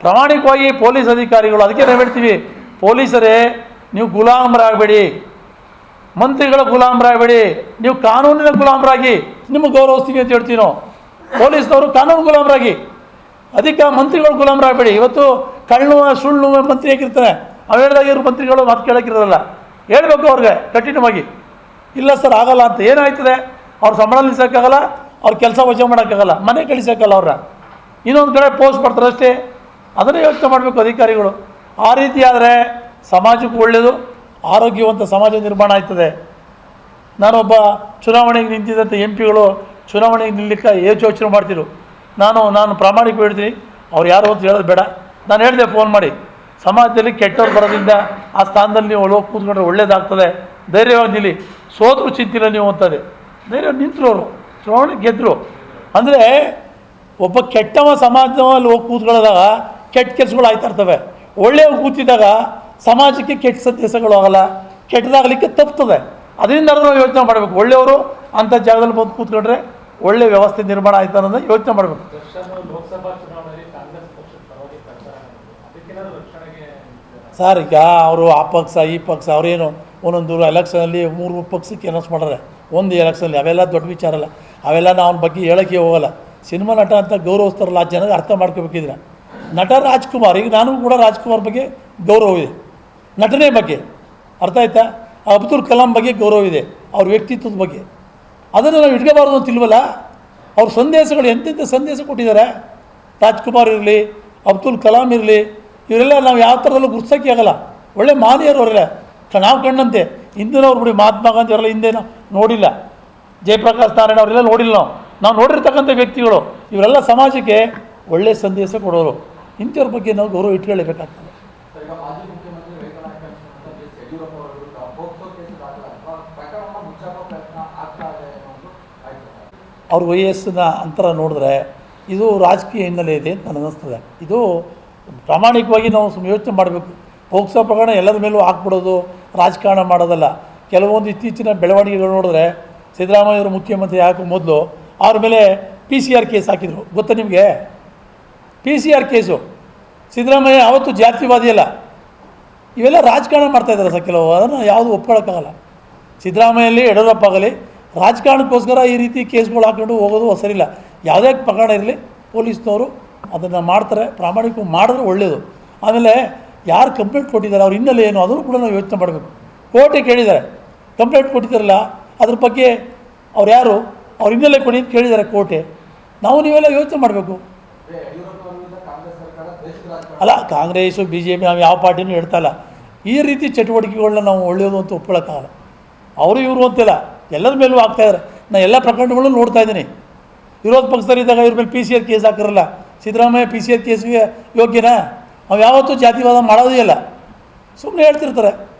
A: ಪ್ರಾಮಾಣಿಕವಾಗಿ ಪೊಲೀಸ್ ಅಧಿಕಾರಿಗಳು, ಅದಕ್ಕೆ ನಾವು ಹೇಳ್ತೀವಿ ಪೊಲೀಸರೇ, ನೀವು ಗುಲಾಮರಾಗಬೇಡಿ. ಮಂತ್ರಿಗಳ ಗುಲಾಮರಾಗಬೇಡಿ. ನೀವು ಕಾನೂನಿನ ಗುಲಾಮರಾಗಿ ನಿಮಗೆ ಗೌರವಿಸ್ತೀವಿ ಅಂತ ಹೇಳ್ತೀನೋ. ನಾವು ಪೊಲೀಸ್ನವರು ಕಾನೂನು ಗುಲಾಮರಾಗಿ. ಅದಕ್ಕೆ ಮಂತ್ರಿಗಳು ಗುಲಾಮರಾಗಬೇಡಿ. ಇವತ್ತು ಕಳ್ಳು ಸುಳ್ಳು ಮಂತ್ರಿ ಹೇಗಿರ್ತಾನೆ ಅವ್ರು ಹೇಳಿದಾಗ ಇವರು ಮಂತ್ರಿಗಳು ಮಾತು ಕೇಳೋಕ್ಕಿರೋಲ್ಲ ಹೇಳಬೇಕು ಅವ್ರಿಗೆ, ಕಠಿಣವಾಗಿ. ಇಲ್ಲ ಸರ್, ಆಗಲ್ಲ ಅಂತ. ಏನಾಯ್ತದೆ? ಅವ್ರ ಸಂಬಳ ನಿಲ್ಲಿಸೋಕ್ಕಾಗಲ್ಲ ಅವ್ರ ಕೆಲಸ ವಜಾ ಮಾಡೋಕ್ಕಾಗಲ್ಲ. ಮನೆ ಕಳಿಸೋಕ್ಕಲ್ಲ ಅವ್ರ. ಇನ್ನೊಂದು ಕಡೆ ಪೋಸ್ಟ್ ಮಾಡ್ತಾರೆ ಅಷ್ಟೇ ಅದನ್ನೇ ಯೋಚನೆ ಮಾಡಬೇಕು ಅಧಿಕಾರಿಗಳು. ಆ ರೀತಿ ಆದರೆ ಸಮಾಜಕ್ಕೂ ಒಳ್ಳೆಯದು ಆರೋಗ್ಯವಂತ ಸಮಾಜ ನಿರ್ಮಾಣ ಆಯ್ತದೆ. ನಾನೊಬ್ಬ ಚುನಾವಣೆಗೆ ನಿಂತಿದ್ದಂಥ ಎಂ ಪಿಗಳು ಚುನಾವಣೆಗೆ ನಿಲ್ಲಕ್ಕೆ ಏಚು ಯೋಚನೆ ಮಾಡ್ತಿರು ನಾನು ನಾನು ಪ್ರಾಮಾಣಿಕ ಹೇಳ್ತೀನಿ, ಅವ್ರು ಯಾರು ಅಂತ ಹೇಳೋದು ಬೇಡ. ನಾನು ಹೇಳಿದೆ, ಫೋನ್ ಮಾಡಿ. ಸಮಾಜದಲ್ಲಿ ಕೆಟ್ಟವ್ರು ಬರೋದ್ರಿಂದ ಆ ಸ್ಥಾನದಲ್ಲಿ ನೀವು ಹೋಗಿ ಕೂತ್ಕೊಂಡ್ರೆ ಒಳ್ಳೇದಾಗ್ತದೆ. ಧೈರ್ಯವಾಗಿ ನಿಲ್ಲಿ. ಸೋದ್ರು ಚಿಂತಿಲ್ಲ ನೀವು ಅಂತದೆ. ಧೈರ್ಯ ನಿಂತರು ಅವರು ಚುನಾವಣೆ ಗೆದ್ದರು ಅಂದರೆ ಒಬ್ಬ ಕೆಟ್ಟವ ಸಮಾಜದಲ್ಲಿ ಹೋಗಿ ಕೂತ್ಕೊಳ್ಳೋದಾಗ ಕೆಟ್ಟ ಕೆಲಸಗಳು ಆಯ್ತಾ ಇರ್ತವೆ. ಕೂತಿದ್ದಾಗ ಸಮಾಜಕ್ಕೆ ಕೆಟ್ಟ ಸಂದೇಶಗಳು ಆಗಲ್ಲ, ಕೆಟ್ಟದಾಗಲಿಕ್ಕೆ ತಪ್ತದೆ ಅದರಿಂದ ನಾವು ಯೋಚನೆ ಮಾಡಬೇಕು. ಒಳ್ಳೆಯವರು ಅಂಥ ಜಾಗದಲ್ಲಿ ಬಂದು ಕೂತ್ಕೊಂಡ್ರೆ ಒಳ್ಳೆ ವ್ಯವಸ್ಥೆ ನಿರ್ಮಾಣ ಆಯ್ತು ಅನ್ನೋದನ್ನ ಯೋಚನೆ ಮಾಡಬೇಕು.
B: ಮಾಡಿದ್ರು.
A: ಸರ್, ಈಗ ಅವರು ಆ ಪಕ್ಷ, ಈ ಪಕ್ಷ, ಅವರೇನು ಒಂದೊಂದು ಎಲೆಕ್ಷನಲ್ಲಿ ಮೂರು ಪಕ್ಷಕ್ಕೆ ಅನೌನ್ಸ್ ಮಾಡ್ರೆ ಒಂದು ಎಲೆಕ್ಷನಲ್ಲಿ ಅವೆಲ್ಲ ದೊಡ್ಡ ವಿಚಾರ ಅಲ್ಲ. ಅವೆಲ್ಲ ನಾವು ಅವನ ಬಗ್ಗೆ ಹೇಳೋಕ್ಕೆ ಹೋಗಲ್ಲ. ಸಿನಿಮಾ ನಟ ಅಂತ ಗೌರವಿಸ್ತಾರಲ್ಲ, ಆ ಜನ ಅರ್ಥ ಮಾಡ್ಕೋಬೇಕಿದ್ರೆ. ನಟ ರಾಜ್ಕುಮಾರ್, ಈಗ ನಾನು ಕೂಡ ರಾಜ್ಕುಮಾರ್ ಬಗ್ಗೆ ಗೌರವ ಇದೆ ನಟನೆ ಬಗ್ಗೆ. ಅರ್ಥ ಆಯ್ತಾ? ಅಬ್ದುಲ್ ಕಲಾಂ ಬಗ್ಗೆ ಗೌರವ ಇದೆ, ಅವ್ರ ವ್ಯಕ್ತಿತ್ವದ ಬಗ್ಗೆ. ಅದನ್ನು ನಾವು ಇಟ್ಕೋಬಾರ್ದು ಅಂತಿಲ್ವಲ್ಲ ಅವ್ರ ಸಂದೇಶಗಳು ಎಂತೆಂಥ ಸಂದೇಶ ಕೊಟ್ಟಿದ್ದಾರೆ? ರಾಜ್ಕುಮಾರ್ ಇರಲಿ, ಅಬ್ದುಲ್ ಕಲಾಂ ಇರಲಿ, ಇವರೆಲ್ಲ ನಾವು ಯಾವ ಥರದಲ್ಲೂ ಗುರ್ಸೋಕ್ಕೆ ಆಗಲ್ಲ. ಒಳ್ಳೆ ಮಾನಿಯರು ಅವರೆಲ್ಲ. ನಾವು ಕಂಡಂತೆ ಹಿಂದಿನವ್ರು ಬಿಡಿ ಮಹಾತ್ಮ ಗಾಂಧಿ ಅವರೆಲ್ಲ ಹಿಂದೆ ನೋಡಿಲ್ಲ. ಜಯಪ್ರಕಾಶ್ ನಾರಾಯಣ ಅವರೆಲ್ಲ ನೋಡಿಲ್ಲ ನಾವು. ನಾವು ನೋಡಿರ್ತಕ್ಕಂಥ ವ್ಯಕ್ತಿಗಳು. ಇವರೆಲ್ಲ ಸಮಾಜಕ್ಕೆ ಒಳ್ಳೆಯ ಸಂದೇಶ ಕೊಡೋರು. ಇಂಥವ್ರ ಬಗ್ಗೆ ನಾವು ಗೌರವ ಇಟ್ಕೊಳ್ಳೇಬೇಕಾಗ್ತದೆ
D: ಸರ್, ಈಗ ಮಾಜಿ ಮುಖ್ಯಮಂತ್ರಿ ವೇತನಾಕಾಂಕ್ಷಿ ಬಿ ಎಸ್ ಯಡಿಯೂರಪ್ಪ ಅವರ ವಿರುದ್ಧ ಪೋಕ್ಸೋ ಕೇಸು ದಾಖಲಾಗಿರುವ ಪ್ರಕರಣವನ್ನು ಮುಚ್ಚಾಕೋ ಪ್ರಯತ್ನ ಆಗ್ತಾ ಇದೆ ಅನ್ನೋದು ಆಯ್ತು
A: ಅವ್ರ ವಯಸ್ಸಿನ ಅಂತರ ನೋಡಿದ್ರೆ ಇದು ರಾಜಕೀಯ ಹಿನ್ನೆಲೆ ಇದೆ ಅಂತ ನನಗೆ ಅನ್ನಿಸ್ತದೆ ಇದು ಪ್ರಾಮಾಣಿಕವಾಗಿ ನಾವು ಸುಮ್ಮ ಯೋಚನೆ ಮಾಡಬೇಕು. ಪೋಕ್ಸೋ ಪ್ರಕರಣ ಎಲ್ಲರ ಮೇಲೂ ಹಾಕ್ಬಿಡೋದು, ರಾಜಕಾರಣ ಮಾಡೋದಲ್ಲ. ಕೆಲವೊಂದು ಇತ್ತೀಚಿನ ಬೆಳವಣಿಗೆಗಳು ನೋಡಿದ್ರೆ ಸಿದ್ದರಾಮಯ್ಯವರು ಮುಖ್ಯಮಂತ್ರಿ ಹಾಕೋ ಮೊದಲು ಅವ್ರ ಮೇಲೆ ಪಿ ಸಿ ಆರ್ ಕೇಸ್ ಹಾಕಿದರು. ಗೊತ್ತಾ ನಿಮಗೆ? P C R case Siddaramaiah ಅವತ್ತು ಜಾತಿವಾದಿ ಅಲ್ಲ. ಇವೆಲ್ಲ ರಾಜಕಾರಣ ಮಾಡ್ತಾಯಿದ್ದಾರೆ ಸರ್ ಕೆಲವು ಅದನ್ನು ಯಾವುದು ಒಪ್ಕೊಳ್ಳೋಕ್ಕಾಗಲ್ಲ ಸಿದ್ದರಾಮಯ್ಯಲ್ಲಿ ಯಡಿಯೂರಪ್ಪ ಆಗಲಿ ರಾಜಕಾರಣಕ್ಕೋಸ್ಕರ ಈ ರೀತಿ ಕೇಸ್ಗಳು ಹಾಕ್ಕೊಂಡು ಹೋಗೋದು ಸರಿಯಿಲ್ಲ. ಯಾವುದೇ ಪ್ರಕರಣ ಇರಲಿ, ಪೊಲೀಸ್ನವರು ಅದನ್ನು ಮಾಡ್ತಾರೆ, ಪ್ರಾಮಾಣಿಕ ಮಾಡಿದ್ರೆ ಒಳ್ಳೆಯದು ಆಮೇಲೆ ಯಾರು ಕಂಪ್ಲೇಂಟ್ ಕೊಟ್ಟಿದ್ದಾರೆ, ಅವ್ರ ಹಿನ್ನೆಲೆ ಏನು ಅದನ್ನು ಕೂಡ ನಾವು ಯೋಚನೆ ಮಾಡಬೇಕು. ಕೋರ್ಟಿಗೆ ಕೇಳಿದ್ದಾರೆ. ಕಂಪ್ಲೇಂಟ್ ಕೊಟ್ಟಿದ್ದಾರಲ್ಲ, ಅದ್ರ ಬಗ್ಗೆ ಅವ್ರು ಯಾರು, ಅವ್ರ ಹಿನ್ನೆಲೆ ಕೊಡಿ ಅಂತ ಕೇಳಿದ್ದಾರೆ ಕೋರ್ಟೆ. ನಾವು ನೀವೆಲ್ಲ ಯೋಚನೆ ಮಾಡಬೇಕು. ಅಲ್ಲ ಕಾಂಗ್ರೆಸು ಬಿ ಜೆ ಪಿ ನಾವು ಯಾವ ಪಾರ್ಟಿನೂ ಹೇಳ್ತಾ ಇಲ್ಲ. ಈ ರೀತಿ ಚಟುವಟಿಕೆಗಳನ್ನ ನಾವು ಒಳ್ಳೆಯದು ಅಂತ ಒಪ್ಕೊಳ್ಳೋಕ್ಕಾಗಲ್ಲ. ಅವರು ಇವರು ಅಂತಿಲ್ಲ. ಎಲ್ಲರ ಮೇಲೂ ಆಗ್ತಾ ಇದ್ದಾರೆ ನಾನು ಎಲ್ಲ ಪ್ರಕರಣಗಳನ್ನು ನೋಡ್ತಾ ಇದ್ದೀನಿ. ವಿರೋಧ ಪಕ್ಷದಲ್ಲಿದ್ದಾಗ ಇವ್ರ ಮೇಲೆ ಪಿ ಸಿ ಆರ್ ಕೇಸ್ ಹಾಕಿರಲ್ಲ. ಸಿದ್ದರಾಮಯ್ಯ ಪಿ ಸಿ ಆರ್ ಕೇಸ್ಗೆ ಯೋಗ್ಯನಾ? ನಾವು ಯಾವತ್ತೂ ಜಾತಿವಾದ ಮಾಡೋದೇ ಇಲ್ಲ. ಸುಮ್ಮನೆ ಹೇಳ್ತಿರ್ತಾರೆ.